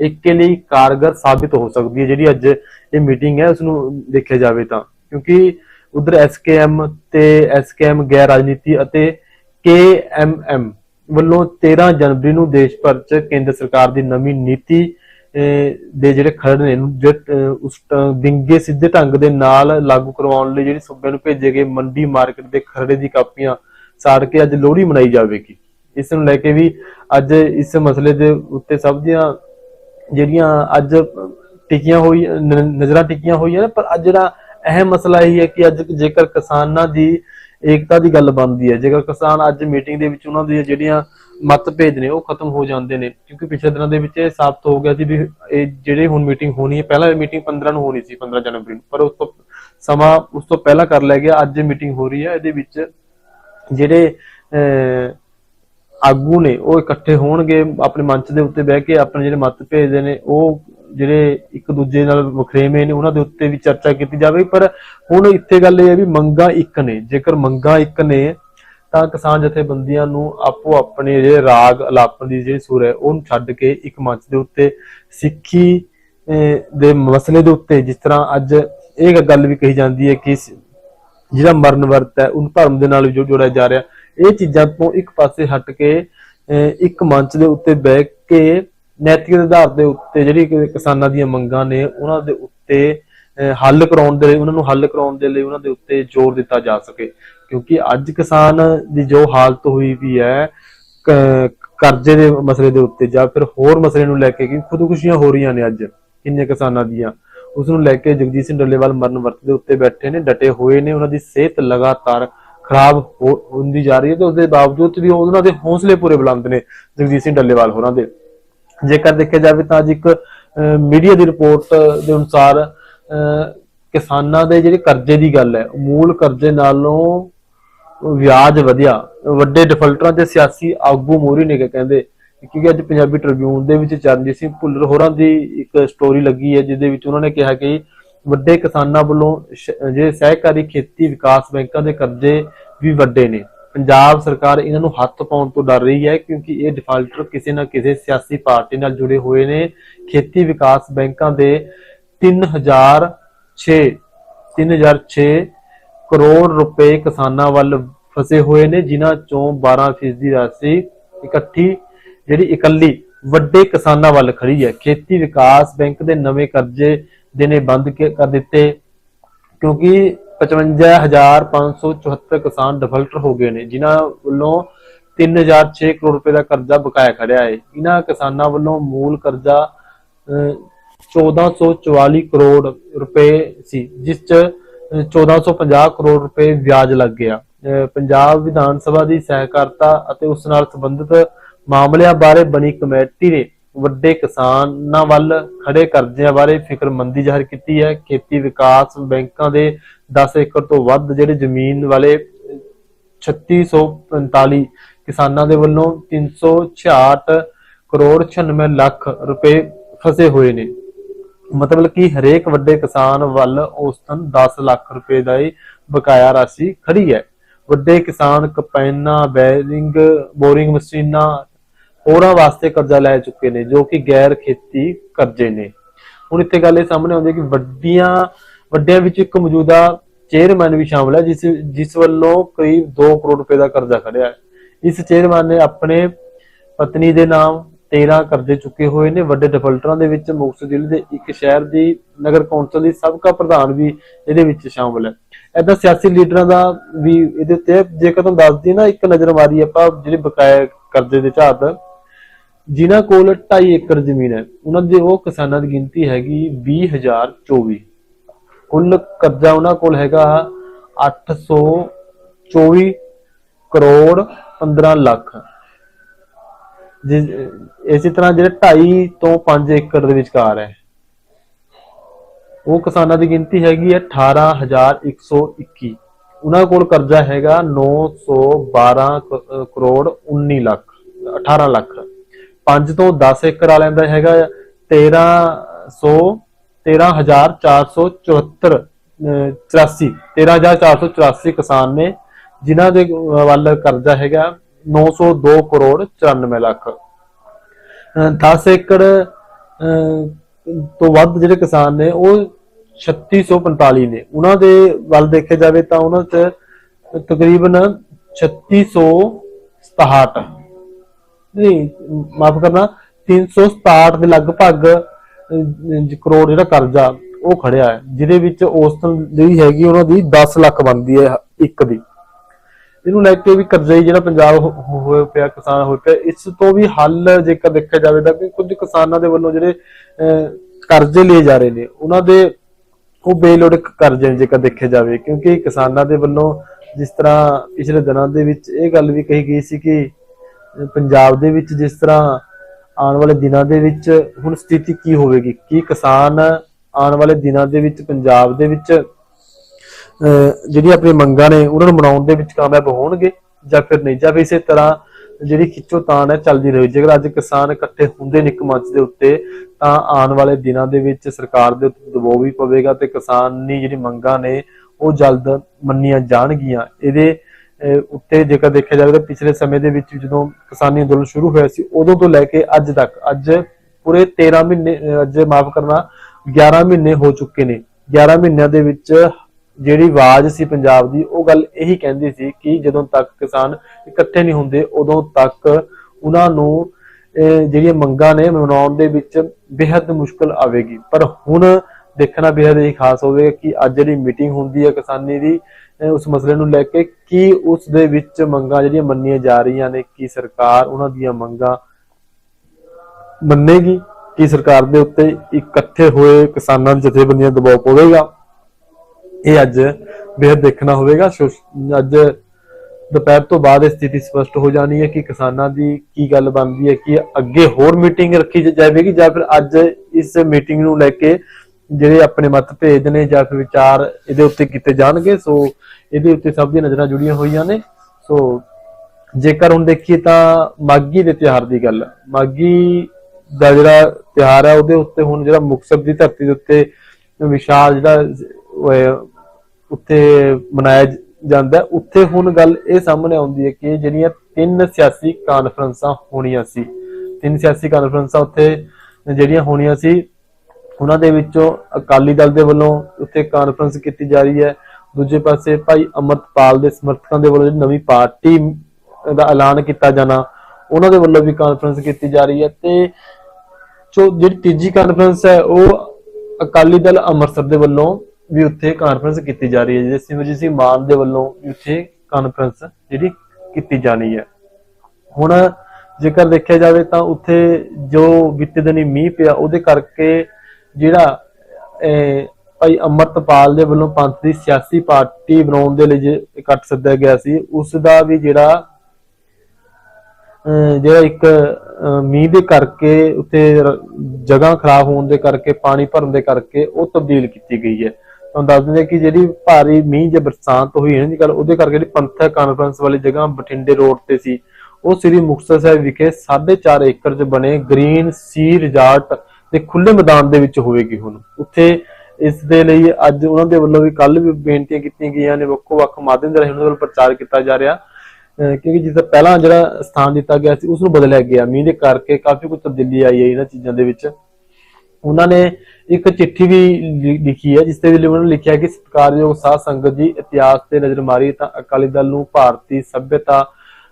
ਇੱਕੇ ਲਈ ਕਾਰਗਰ ਸਾਬਿਤ ਹੋ ਸਕਦੀ ਹੈ ਜਿਹੜੀ ਅੱਜ ਇਹ ਮੀਟਿੰਗ ਹੈ ਉਸ ਨੂੰ ਦੇਖਿਆ ਜਾਵੇ ਤਾਂ। ਕਿਉਂਕਿ ਉਧਰ ਐਸਕੇਐਮ ਤੇ ਐਸਕੇਐਮ ਗੈਰ ਰਾਜਨੀਤੀ ਅਤੇ ਕੇਐਮਐਮ ਵੱਲੋਂ 13 ਜਨਵਰੀ ਨੂੰ ਦੇਸ਼ ਭਰ ਚ ਕੇਂਦਰ ਸਰਕਾਰ ਦੀ ਨਵੀਂ ਨੀਤੀ ਅਹ, ਦੇ ਜਿਹੜੇ ਖਰੜ ਨੇ ਇਹਨੂੰ ਜਿ- ਅਹ, ਉਸ ਟ- ਵਿੰਗੇ ਸਿੱਧੇ ਢੰਗ ਦੇ ਨਾਲ ਲਾਗੂ ਕਰਵਾਉਣ ਲਈ ਜਿਹੜੀ ਸੂਬੇ ਨੂੰ ਭੇਜੇ ਗਏ ਮੰਡੀ ਮਾਰਕੀਟ ਦੇ ਖਰੜੇ ਦੀ ਕਾਪੀਆਂ ਸਾੜ ਕੇ ਅੱਜ ਲੋਹੜੀ ਮਨਾਈ ਜਾਵੇਗੀ। ਇਸ ਨੂੰ ਲੈ ਕੇ ਵੀ ਅੱਜ ਇਸ ਮਸਲੇ ਦੇ ਉੱਤੇ ਸਭ ਦੀਆਂ ਜਿਹੜੀਆਂ ਅੱਜ ਟਿਕੀਆਂ ਹੋਈ ਨਜ਼ਰਾਂ ਟਿਕੀਆਂ ਹੋਈਆਂ ਨੇ, ਪਰ ਅੱਜ ਜਿਹੜਾ ਅਹਿਮ ਮਸਲਾ ਇਹ ਹੈ ਕਿ ਅੱਜ ਜੇਕਰ ਕਿਸਾਨਾਂ ਦੀ ਏਕਤਾ ਦੀ ਗੱਲ ਬਣਦੀ ਹੈ, ਜੇਕਰ ਕਿਸਾਨ ਅੱਜ ਮੀਟਿੰਗ ਦੇ ਵਿੱਚ ਉਹਨਾਂ ਦੀਆਂ ਜਿਹੜੀਆਂ ਮਤਭੇਦ ਨੇ, ਉਹ ਖਤਮ ਹੋ ਜਾਂਦੇ ਨੇ, ਕਿਉਂਕਿ ਪਿਛਲੇ ਦਿਨਾਂ ਦੇ ਵਿੱਚ ਇਹ ਸਾਬਤ ਹੋ ਗਿਆ ਸੀ ਵੀ ਇਹ ਜਿਹੜੇ ਹੁਣ ਮੀਟਿੰਗ ਹੋਣੀ ਹੈ, ਪਹਿਲਾਂ ਮੀਟਿੰਗ 15 ਨੂੰ ਹੋਣੀ ਸੀ 15 ਜਨਵਰੀ ਨੂੰ, ਪਰ ਉਸ ਤੋਂ, ਸਮਾਂ ਉਸ ਤੋਂ ਪਹਿਲਾਂ ਕਰ ਲਿਆ ਗਿਆ, ਅੱਜ ਮੀਟਿੰਗ ਹੋ ਰਹੀ ਹੈ, ਇਹਦੇ ਵਿੱਚ ਜਿਹੜੇ ਅਹ, ਆਗੂ ਨੇ ਉਹ ਇਕੱਠੇ ਹੋਣਗੇ ਆਪਣੇ ਮੰਚ ਦੇ ਉੱਤੇ ਬਹਿ ਕੇ ਆਪਣੇ ਜਿਹੜੇ ਮਤ ਭੇਜਦੇ ਨੇ ਉਹ ਜਿਹੜੇ ਇੱਕ ਦੂਜੇ ਨਾਲ ਵਖਰੇਵੇਂ ਨੇ ਉਹਨਾਂ ਦੇ ਉੱਤੇ ਵੀ ਚਰਚਾ ਕੀਤੀ ਜਾਵੇ। ਪਰ ਹੁਣ ਇੱਥੇ ਗੱਲ ਇਹ ਹੈ ਵੀ ਮੰਗਾਂ ਇੱਕ ਨੇ ਜੇਕਰ ਮੰਗਾਂ ਇੱਕ ਨੇ ਤਾਂ ਕਿਸਾਨ ਜਥੇਬੰਦੀਆਂ ਨੂੰ ਆਪੋ ਆਪਣੇ ਜਿਹੜੇ ਰਾਗ ਅਲਾਪਨ ਦੀ ਜਿਹੜੀ ਸੁਰ ਹੈ ਉਹਨੂੰ ਛੱਡ ਕੇ ਇੱਕ ਮੰਚ ਦੇ ਉੱਤੇ ਸਿੱਖੀ ਅਹ, ਦੇ ਮਸਲੇ ਦੇ ਉੱਤੇ ਜਿਸ ਤਰ੍ਹਾਂ ਅੱਜ ਇਹ ਗੱਲ ਵੀ ਕਹੀ ਜਾਂਦੀ ਹੈ ਕਿ ਜਿਹੜਾ ਮਰਨ ਵਰਤ ਹੈ, ਉਹਨੂੰ ਧਰਮ ਦੇ ਨਾਲ ਵੀ ਜੋੜਿਆ ਜਾ ਰਿਹਾ। ਇਹ ਚੀਜ਼ਾਂ ਤੋਂ ਇੱਕ ਪਾਸੇ ਹਟ ਕੇ ਇੱਕ ਮੰਚ ਦੇ ਉੱਤੇ ਬਹਿ ਕੇ, ਨੈਤਿਕ ਆਧਾਰ ਦੇ ਉੱਤੇ ਜਿਹੜੀ ਕਿਸਾਨਾਂ ਦੀਆਂ ਮੰਗਾਂ ਨੇ, ਉਹਨਾਂ ਦੇ ਉੱਤੇ ਹੱਲ ਕਰਾਉਣ ਦੇ ਲਈ, ਉਹਨਾਂ ਨੂੰ ਹੱਲ ਕਰਾਉਣ ਦੇ ਲਈ ਉਹਨਾਂ ਦੇ ਉੱਤੇ ਜ਼ੋਰ ਦਿੱਤਾ ਜਾ ਸਕੇ। ਕਿਉਂਕਿ ਅੱਜ ਕਿਸਾਨ ਦੀ ਜੋ ਹਾਲਤ ਹੋਈ ਵੀ ਹੈ, ਕ- ਕਰਜ਼ੇ ਦੇ ਮਸਲੇ ਦੇ ਉੱਤੇ ਜਾਂ ਫਿਰ ਹੋਰ ਮਸਲੇ ਨੂੰ ਲੈ ਕੇ, ਕਿ ਖੁਦਕੁਸ਼ੀਆਂ ਹੋ ਰਹੀਆਂ ਨੇ ਅੱਜ, ਕਿੰਨੇ ਕਿਸਾਨਾਂ ਦੀਆਂ। ਉਸ ਨੂੰ ਲੈ ਕੇ ਜਗਜੀਤ ਸਿੰਘ ਡੱਲੇਵਾਲ ਮਰਨ ਵਰਤ ਦੇ ਉੱਤੇ ਬੈਠੇ ਨੇ, ਡਟੇ ਹੋਏ ਨੇ, ਉਹਨਾਂ ਦੀ ਸਿਹਤ ਲਗਾਤਾਰ ਖਰਾਬ ਹੁੰਦੀ ਜਾ ਰਹੀ ਹੈ ਤੇ ਉਸ ਦੇ ਬਾਵਜੂਦ ਵੀ ਉਹਨਾਂ ਦੇ ਹੌਸਲੇ ਪੂਰੇ ਬੁਲੰਦ ਨੇ, ਜਗਜੀਤ ਸਿੰਘ ਡੱਲੇਵਾਲ ਹੋਰਾਂ ਦੇ। ਜੇਕਰ ਦੇਖਿਆ ਜਾਵੇ ਤਾਂ ਅੱਜ ਇੱਕ ਮੀਡੀਆ ਦੀ ਰਿਪੋਰਟ ਦੇ ਅਨੁਸਾਰ ਕਿਸਾਨਾਂ ਦੇ ਜਿਹੜੇ ਕਰਜ਼ੇ ਦੀ ਗੱਲ ਹੈ ਮੂਲ ਕਰਜ਼ੇ ਨਾਲੋਂ ਵਿਆਜ ਵਧਿਆ, ਵੱਡੇ ਡਿਫਾਲਟਰਾਂ ਤੇ ਸਿਆਸੀ ਆਗੂ ਮੋਰੀ ਨੇ ਕਹਿੰਦੇ ਕਿਉਂਕਿ ਅੱਜ ਪੰਜਾਬੀ ਟ੍ਰਿਬਿਊਨ ਦੇ ਵਿੱਚ ਚਰਨਜੀਤ ਸਿੰਘ ਭੁੱਲਰ ਹੋਰਾਂ ਦੀ ਇੱਕ ਸਟੋਰੀ ਲੱਗੀ ਹੈ ਜਿਸ ਵਿੱਚ ਉਹਨਾਂ ਨੇ ਕਿਹਾ ਕਿ ਵੱਡੇ ਕਿਸਾਨਾਂ ਵੱਲੋਂ ਜਿਹੜੇ ਸਹਿਕਾਰੀ ਖੇਤੀ ਵਿਕਾਸ ਬੈਂਕਾਂ ਦੇ ਕਰਜ਼ੇ ਵੀ ਵੱਡੇ ਨੇ। ਪੰਜਾਬ ਸਰਕਾਰ ਇਹਨਾਂ ਨੂੰ ਹੱਥ ਪਾਉਣ ਤੋਂ ਡਰ ਰਹੀ ਹੈ, ਕਿਉਂਕਿ ਇਹ ਡਿਫਾਲਟਰ ਕਿਸੇ ਨਾ ਕਿਸੇ ਸਿਆਸੀ ਪਾਰਟੀ ਨਾਲ ਜੁੜੇ ਹੋਏ ਨੇ। ਖੇਤੀ ਵਿਕਾਸ ਬੈਂਕਾਂ ਦੇ 3006 3006 ਕਰੋੜ ਰੁਪਏ ਕਿਸਾਨਾਂ ਵੱਲ ਫਸੇ ਹੋਏ ਨੇ, ਜਿਨ੍ਹਾਂ ਚੋਂ 12% ਦੀ ਰਾਸ਼ੀ ਇਕੱਠੀ ਜਿਹੜੀ ਇਕੱਲੀ ਵੱਡੇ ਕਿਸਾਨਾਂ ਵੱਲ ਖੜੀ ਹੈ ਖੇਤੀ ਵਿਕਾਸ ਬੈਂਕ ਦੇ ਨਵੇਂ ਕਰਜ਼ੇ ਦੇਣੇ ਬੰਦ ਕਰ ਦਿੱਤੇ ਕਿਉਂਕਿ 55574 ਕਿਸਾਨ ਡਿਫਾਲਟਰ ਹੋ ਗਏ ਨੇ ਜਿਨ੍ਹਾਂ ਵੱਲੋਂ 3006 ਕਰੋੜ ਰੁਪਏ ਦਾ ਕਰਜ਼ਾ ਬਕਾਇਆ ਖੜਿਆ ਹੈ। ਇਹਨਾਂ ਕਿਸਾਨਾਂ ਵੱਲੋਂ ਮੂਲ ਕਰਜ਼ਾ ਅਹ, 1444 ਕਰੋੜ ਰੁਪਏ ਸੀ ਜਿਸ ਚ ਅਹ, 1450 ਕਰੋੜ ਰੁਪਏ ਵਿਆਜ ਲੱਗ ਗਿਆ। ਪੰਜਾਬ ਵਿਧਾਨ ਸਭਾ ਦੀ ਸਹਿਕਾਰਤਾ ਅਤੇ ਉਸ ਨਾਲ ਸੰਬੰਧਿਤ ਮਾਮਲਿਆਂ ਬਾਰੇ ਬਣੀ ਕਮੇਟੀ ਨੇ ਵੱਡੇ ਕਿਸਾਨਾਂ ਵੱਲ ਖੜੇ ਕਰਜ਼ਿਆਂ ਬਾਰੇ ਫਿਕਰਮੰਦੀ ਜ਼ਾਹਿਰ ਕੀਤੀ ਹੈ। ਖੇਤੀ ਵਿਕਾਸ ਬੈਂਕਾਂ ਦੇ 10 ਏਕੜ ਤੋਂ ਵੱਧ ਜਿਹੜੇ ਜ਼ਮੀਨ ਵਾਲੇ 3645 ਕਿਸਾਨਾਂ ਦੇ ਵੱਲੋਂ 366 ਕਰੋੜ 96 ਲੱਖ ਰੁਪਏ ਫਸੇ ਹੋਏ ਨੇ। ਮਤਲਬ ਕਿ ਹਰੇਕ ਵੱਡੇ ਕਿਸਾਨ ਵੱਲ ਔਸਤਨ 10 ਲੱਖ ਰੁਪਏ ਦਾ ਹੀ ਬਕਾਇਆ ਰਾਸ਼ੀ ਖੜੀ ਹੈ। ਵੱਡੇ ਕਿਸਾਨ ਕਪੈਨਾ, ਬੈਰਿੰਗ, ਬੋਰਿੰਗ ਮਸ਼ੀਨਾਂ ਹੋਰਾਂ ਵਾਸਤੇ ਕਰਜ਼ਾ ਲੈ ਚੁੱਕੇ ਨੇ, ਜੋ ਕਿ ਗੈਰ ਖੇਤੀ ਕਰਜ਼ੇ ਨੇ। ਹੁਣ ਇੱਥੇ ਗੱਲ ਇਹ ਸਾਹਮਣੇ ਆਉਂਦੀ ਹੈ ਕਿ ਵੱਡੀਆਂ, ਵੱਡਿਆਂ ਵਿੱਚ ਇੱਕ ਮੌਜੂਦਾ ਚੇਅਰਮੈਨ ਵੀ ਸ਼ਾਮਲ ਹੈ, ਜਿਸ ਜਿਸ ਵੱਲੋਂ ਕਰੀਬ 2 ਕਰੋੜ ਰੁਪਏ ਦਾ ਕਰਜ਼ਾ ਖੜਿਆ ਹੈ। ਇਸ ਚੇਅਰਮੈਨ ਨੇ ਆਪਣੇ ਪਤਨੀ ਦੇ ਨਾਮ 13 ਕਰਜ਼ੇ ਚੁੱਕੇ ਹੋਏ ਨੇ। ਵੱਡੇ ਡਿਫਾਲਟਰਾਂ ਦੇ ਵਿੱਚ ਮੁਕਤਸਰ ਜ਼ਿਲ੍ਹੇ ਦੇ ਇੱਕ ਸ਼ਹਿਰ ਦੀ ਨਗਰ ਕੌਂਸਲ ਦੀ ਸਾਬਕਾ ਪ੍ਰਧਾਨ ਵੀ ਇਹਦੇ ਵਿੱਚ ਸ਼ਾਮਲ ਹੈ। ਏਦਾਂ ਸਿਆਸੀ ਲੀਡਰਾਂ ਦਾ ਵੀ ਇਹਦੇ ਉੱਤੇ ਜੇਕਰ ਤੁਹਾਨੂੰ ਦੱਸਦੀ ਨਾ, ਇੱਕ ਨਜ਼ਰ ਮਾਰੀ ਆਪਾਂ, ਜਿਹੜੇ ਬਕਾਇਆ ਕਰਜ਼ੇ ਦੇ ਝਾਤ ਜਿਨ੍ਹਾਂ ਕੋਲ 2.5 ਏਕੜ ਜ਼ਮੀਨ ਹੈ, ਉਹਨਾਂ ਦੇ ਉਹ ਕਿਸਾਨਾਂ ਦੀ ਗਿਣਤੀ ਹੈਗੀ 20024 ਕੁੱਲ ਕਰਜ਼ਾ ਉਹਨਾਂ ਕੋਲ ਹੈਗਾ 824 ਕਰੋੜ 15 ਲੱਖ। ਜਿਸ, ਇਸੇ ਤਰ੍ਹਾਂ ਜਿਹੜੇ 2.5 ਤੋਂ 5 ਏਕੜ ਦੇ ਵਿਚਕਾਰ ਹੈ। ਉਹ ਕਿਸਾਨਾਂ ਦੀ ਗਿਣਤੀ ਹੈਗੀ ਹੈ 18121 ਉਹਨਾਂ ਕੋਲ ਕਰਜ਼ਾ ਹੈਗਾ 912 ਕ- ਅਹ ਕਰੋੜ 19 ਲੱਖ 18 ਲੱਖ। 5 ਤੋਂ 10 ਏਕੜ ਵਾਲਿਆਂ ਦਾ ਹੈਗਾ 1300 13474 ਅਹ 84 13484 ਕਿਸਾਨ ਨੇ, ਜਿਨ੍ਹਾਂ ਦੇ ਵੱਲ ਕਰਜ਼ਾ ਹੈਗਾ 902 ਕਰੋੜ 94 ਲੱਖ। ਅਹ 10 ਏਕੜ ਤੋਂ ਵੱਧ ਜਿਹੜੇ ਕਿਸਾਨ ਨੇ, ਉਹ 3645 ਨੇ। ਉਹਨਾਂ ਦੇ ਵੱਲ ਦੇਖਿਆ ਜਾਵੇ ਤਾਂ ਉਹਨਾਂ 'ਚ ਤਕਰੀਬਨ 3667 ਨਹੀਂ, ਮਾਫ ਕਰਨਾ 367 ਦੇ ਲਗਭਗ ਕਰੋੜ ਜਿਹੜਾ ਕਰਜ਼ਾ ਉਹ ਖੜਿਆ ਹੈ, ਜਿਹਦੇ ਵਿੱਚ ਔਸਤਨ ਜਿਹੜੀ ਹੈਗੀ ਉਹਨਾਂ ਦੀ 10 ਲੱਖ ਬਣਦੀ ਹੈ ਇੱਕ ਦੀ। ਇਹਨੂੰ ਲੈ ਕੇ ਵੀ ਕਰਜ਼ਾ ਜਿਹੜਾ ਪੰਜਾਬ ਹੋਇਆ ਪਿਆ, ਕਿਸਾਨ ਹੋਏ ਪਿਆ, ਇਸ ਤੋਂ ਵੀ ਹੱਲ ਜੇਕਰ ਦੇਖਿਆ ਜਾਵੇ ਤਾਂ ਕਿ ਕੁਝ ਕਿਸਾਨਾਂ ਦੇ ਵੱਲੋਂ ਜਿਹੜੇ ਕਰਜ਼ੇ ਲਏ ਜਾ ਰਹੇ ਨੇ, ਉਹਨਾਂ ਦੇ ਉਹ ਬੇਲੋੜ ਕਰਜ਼ੇ ਜੇਕਰ ਦੇਖਿਆ ਜਾਵੇ, ਕਿਉਂਕਿ ਕਿਸਾਨਾਂ ਦੇ ਵੱਲੋਂ ਜਿਸ ਤਰ੍ਹਾਂ ਪਿਛਲੇ ਦਿਨਾਂ ਦੇ ਵਿੱਚ ਇਹ ਗੱਲ ਵੀ ਕਹੀ ਗਈ ਸੀ ਕਿ ਪੰਜਾਬ ਦੇ ਵਿੱਚ ਜਿਸ ਤਰ੍ਹਾਂ ਆਉਣ ਵਾਲੇ ਦਿਨਾਂ ਦੇ ਵਿੱਚ ਹੁਣ ਸਥਿਤੀ ਕੀ ਹੋਵੇਗੀ? ਕੀ ਕਿਸਾਨ ਆਉਣ ਵਾਲੇ ਦਿਨਾਂ ਦੇ ਵਿੱਚ ਪੰਜਾਬ ਦੇ ਵਿੱਚ ਜਿਹੜੀ ਆਪਣੀ ਮੰਗਾਂ ਨੇ ਉਹਨਾਂ ਨੂੰ ਮਨਾਉਣ ਦੇ ਵਿੱਚ ਕਾਮਯਾਬ ਹੋਣਗੇ ਜਾਂ ਫਿਰ ਨਹੀਂ? ਜਾਂ ਫਿਰ ਇਸੇ ਤਰ੍ਹਾਂ ਜਿਹੜੀ ਖਿੱਚੋ ਤਾਣ ਹੈ ਚੱਲਦੀ ਰਹੀ। ਜੇਕਰ ਅੱਜ ਕਿਸਾਨ ਇਕੱਠੇ ਹੁੰਦੇ ਨੇ ਇੱਕ ਮੰਚ ਦੇ ਉੱਤੇ, ਤਾਂ ਆਉਣ ਵਾਲੇ ਦਿਨਾਂ ਦੇ ਵਿੱਚ ਸਰਕਾਰ ਦੇ ਉੱਤੇ ਦਬਾਅ ਵੀ ਪਵੇਗਾ ਤੇ ਕਿਸਾਨੀ ਜਿਹੜੀ ਮੰਗਾਂ ਨੇ ਉਹ ਜਲਦ ਮੰਨੀਆਂ ਜਾਣਗੀਆਂ। ਇਹਦੇ ਉੱਤੇ ਜੇਕਰ ਦੇਖਿਆ ਜਾਵੇ ਤਾਂ ਪਿਛਲੇ ਸਮੇਂ ਦੇ ਵਿੱਚ ਜਦੋਂ ਕਿਸਾਨੀ ਅੰਦੋਲਨ ਸ਼ੁਰੂ ਹੋਇਆ ਸੀ, ਉਦੋਂ ਤੋਂ ਲੈ ਕੇ ਅੱਜ ਤੱਕ, ਅੱਜ ਪੂਰੇ 13 ਮਹੀਨੇ ਅੱਜ ਮਾਫ ਕਰਨਾ 11 ਮਹੀਨੇ ਹੋ ਚੁੱਕੇ ਨੇ। 11 ਮਹੀਨਿਆਂ ਦੇ ਵਿੱਚ ਜਿਹੜੀ ਆਵਾਜ਼ ਸੀ ਪੰਜਾਬ ਦੀ, ਉਹ ਗੱਲ ਇਹੀ ਕਹਿੰਦੀ ਸੀ ਕਿ ਜਦੋਂ ਤੱਕ ਕਿਸਾਨ ਇਕੱਠੇ ਨਹੀਂ ਹੁੰਦੇ, ਉਦੋਂ ਤੱਕ ਉਹਨਾਂ ਨੂੰ ਜਿਹੜੀਆਂ ਮੰਗਾਂ ਨੇ ਮਨਾਉਣ ਦੇ ਵਿੱਚ ਬੇहद ਮੁਸ਼ਕਲ ਆਵੇਗੀ। ਪਰ ਹੁਣ ਦੇਖਣਾ ਬੇहद ਇਹ ਖਾਸ ਹੋਵੇਗਾ ਕਿ ਅੱਜ ਜਿਹੜੀ ਮੀਟਿੰਗ ਹੁੰਦੀ ਹੈ ਕਿਸਾਨੀ ਦੀ ਉਸ ਮਸਲੇ ਨੂੰ ਲੈ ਕੇ ਕੀ ਉਸ ਦੇ ਵਿੱਚ ਮੰਗਾਂ ਜਿਹੜੀਆਂ ਮੰਨੀਆਂ ਜਾ ਰਹੀਆਂ ਨੇ, ਕੀ ਸਰਕਾਰ ਉਹਨਾਂ ਦੀਆਂ ਮੰਗਾਂ ਮੰਨੇਗੀ, ਕੀ ਸਰਕਾਰ ਦੇ ਉੱਤੇ ਇਕੱਠੇ ਹੋਏ ਕਿਸਾਨਾਂ ਦੇ ਜਥੇਬੰਦੀਆਂ ਦਬਾਅ ਪਵੇਗਾ। ਇਹ ਅੱਜ ਬੇहद ਦੇਖਣਾ ਹੋਵੇਗਾ। ਅੱਜ ਦੁਪਹਿਰ ਤੋਂ ਬਾਅਦ ਇਹ ਸਥਿਤੀ ਸਪਸ਼ਟ ਹੋ ਜਾਣੀ ਹੈ ਕਿ ਕਿਸਾਨਾਂ ਦੀ ਕੀ ਗੱਲ ਬਣਦੀ ਹੈ, ਕਿ ਅੱਗੇ ਹੋਰ ਮੀਟਿੰਗ ਰੱਖੀ ਜਾਵੇਗੀ ਜਾਂ ਫਿਰ ਅੱਜ ਇਸ ਮੀਟਿੰਗ ਨੂੰ ਲੈ ਕੇ ਜਿਹੜੇ ਆਪਣੇ ਮਤ ਭੇਦ ਨੇ ਜਾਂ ਫਿਰ ਵਿਚਾਰ ਇਹਦੇ ਉੱਤੇ ਕੀਤੇ ਜਾਣਗੇ, ਸੋ ਇਹਦੇ ਉੱਤੇ ਸਭ ਦੀਆਂ ਨਜ਼ਰਾਂ ਜੁੜੀਆਂ ਹੋਈਆਂ ਨੇ। ਸੋ ਜੇਕਰ ਹੁਣ ਦੇਖੀਏ ਤਾਂ ਮਾਗੀ ਦੇ ਤਿਉਹਾਰ ਦੀ ਗੱਲ ਮਾਗੀ ਦਾ ਜਿਹੜਾ ਤਿਉਹਾਰ ਹੈ, ਉਹਦੇ ਉੱਤੇ ਹੁਣ ਜਿਹੜਾ ਮੁਕਤਸਰ ਦੀ ਧਰਤੀ ਦੇ ਉੱਤੇ ਵਿਸ਼ਾਲ ਜਿਹੜਾ ਉਹ ਮਨਾਇਆ ਜਾਂਦਾ। ਉੱਥੇ ਹੁਣ ਗੱਲ ਇਹ ਸਾਹਮਣੇ ਆਉਂਦੀ ਹੈ ਕਿ ਜਿਹੜੀਆਂ ਤਿੰਨ ਸਿਆਸੀ ਕਾਨਫਰੰਸਾਂ ਹੋਣੀਆਂ ਸੀ, ਤਿੰਨ ਸਿਆਸੀ ਕਾਨਫਰੰਸਾਂ ਉੱਥੇ ਜਿਹੜੀਆਂ ਹੋਣੀਆਂ ਸੀ ਉਹਨਾਂ ਦੇ ਵਿੱਚੋਂ ਅਕਾਲੀ ਦਲ ਦੇ ਵੱਲੋਂ ਉੱਥੇ ਕਾਨਫਰੰਸ ਕੀਤੀ ਜਾ ਰਹੀ ਹੈ। ਦੂਜੇ ਪਾਸੇ ਭਾਈ ਅਮਰਤਪਾਲ ਦੇ ਸਮਰਥਕਾਂ ਦੇ ਵੱਲੋਂ ਜਿਹੜੀ ਨਵੀਂ ਪਾਰਟੀ ਦਾ ਐਲਾਨ ਕੀਤਾ ਜਾਣਾ, ਉਹਨਾਂ ਦੇ ਵੱਲੋਂ ਵੀ ਕਾਨਫਰੰਸ ਕੀਤੀ ਜਾ ਰਹੀ ਹੈ ਤੇ ਜੋ ਜਿਹੜੀ ਤੀਜੀ ਕਾਨਫਰੰਸ ਹੈ, ਉਹ ਅਕਾਲੀ ਦਲ ਅੰਮ੍ਰਿਤਸਰ ਦੇ ਵੱਲੋਂ ਵੀ ਉੱਥੇ ਕਾਨਫਰੰਸ ਕੀਤੀ ਜਾ ਰਹੀ ਹੈ। ਜਿਹਦੇ ਸਿਮਰਜੀਤ ਸਿੰਘ ਮਾਨ ਦੇ ਵੱਲੋਂ ਵੀ ਉੱਥੇ ਕਾਨਫਰੰਸ ਜਿਹੜੀ ਕੀਤੀ ਜਾਣੀ ਹੈ। ਹੁਣ ਜੇਕਰ ਦੇਖਿਆ ਜਾਵੇ ਤਾਂ ਉੱਥੇ ਜੋ ਬੀਤੇ ਦਿਨੀ ਮੀਂਹ ਪਿਆ, ਉਹਦੇ ਕਰਕੇ ਜਿਹੜਾ ਅਹ, ਭਾਈ ਅਮਰਤਪਾਲ ਦੇ ਵੱਲੋਂ ਪੰਥ ਦੀ ਸਿਆਸੀ ਪਾਰਟੀ ਬਣਾਉਣ ਦੇ ਲਈ ਇਕੱਠ ਸੱਦਿਆ ਗਿਆ ਸੀ ਉਸ ਦਾ ਵੀ ਜਿਹੜਾ ਜਿਹੜਾ ਇੱਕ ਮੀਂਹ ਦੇ ਕਰਕੇ ਉੱਥੇ ਜਗ੍ਹਾ ਖਰਾਬ ਹੋਣ ਦੇ ਕਰਕੇ ਪਾਣੀ ਭਰਨ ਦੇ ਕਰਕੇ ਉਹ ਤਬਦੀਲ ਕੀਤੀ ਗਈ ਹੈ। ਤੁਹਾਨੂੰ ਦੱਸ ਦਿੰਦੇ ਕਿ ਜਿਹੜੀ ਭਾਰੀ ਮੀਂਹ ਜੇ ਬਰਸਾਤ ਹੋਈ ਹੈ ਜੀ ਗੱਲ ਉਹਦੇ ਕਰਕੇ ਜਿਹੜੀ ਪੰਥਕ ਕਾਨਫਰੰਸ ਵਾਲੀ ਜਗ੍ਹਾ ਬਠਿੰਡੇ ਰੋਡ ਤੇ ਸੀ। ਉਹ ਸ੍ਰੀ ਮੁਕਤਸਰ ਸਾਹਿਬ ਵਿਖੇ 4.5 ਏਕੜ 'ਚ ਬਣੇ ਗ੍ਰੀਨ ਸੀ ਰਿਜ਼ਾਰਟ ਦੇ ਖੁੱਲੇ ਮੈਦਾਨ ਦੇ ਵਿੱਚ ਹੋਵੇਗੀ ਹੁਣ। ਉੱਥੇ ਇਸ ਦੇ ਲਈ ਅੱਜ ਉਹਨਾਂ ਦੇ ਵੱਲੋਂ ਵੀ ਕੱਲ ਵੀ ਬੇਨਤੀਆਂ ਕੀਤੀਆਂ ਗਈਆਂ ਨੇ, ਵੱਖੋ ਵੱਖ ਮਾਧਿਅਮ ਦੇ ਰਾਹੀਂ ਉਹਨਾਂ ਵੱਲੋਂ ਪ੍ਰਚਾਰ ਕੀਤਾ ਜਾ ਰਿਹਾ। ਕਿਉਂਕਿ ਜਿਸ ਦਾ ਪਹਿਲਾਂ ਜਿਹੜਾ ਸਥਾਨ ਦਿੱਤਾ ਗਿਆ ਸੀ, ਉਸ ਨੂੰ ਬਦਲਿਆ ਗਿਆ। ਮੀਂਹ ਦੇ ਕਰਕੇ ਕਾਫੀ ਕੁਝ ਤਬਦੀਲੀ ਆਈ ਹੈ ਇਹਨਾਂ ਚੀਜ਼ਾਂ ਦੇ ਵਿੱਚ। ਉਹਨਾਂ ਨੇ ਇੱਕ ਚਿੱਠੀ ਵੀ ਲਿਖੀ ਹੈ, ਜਿਸ ਦੇ ਵਿੱਚ ਉਹਨਾਂ ਨੇ ਲਿਖਿਆ ਕਿ ਸਤਿਕਾਰਯੋਗ ਸਾਧ ਸੰਗਤ ਜੀ ਇਤਿਹਾਸ ਤੇ ਨਜ਼ਰ ਮਾਰੀ ਤਾਂ ਅਕਾਲੀ ਦਲ ਨੂੰ ਭਾਰਤੀ ਸਭਿਅਤਾ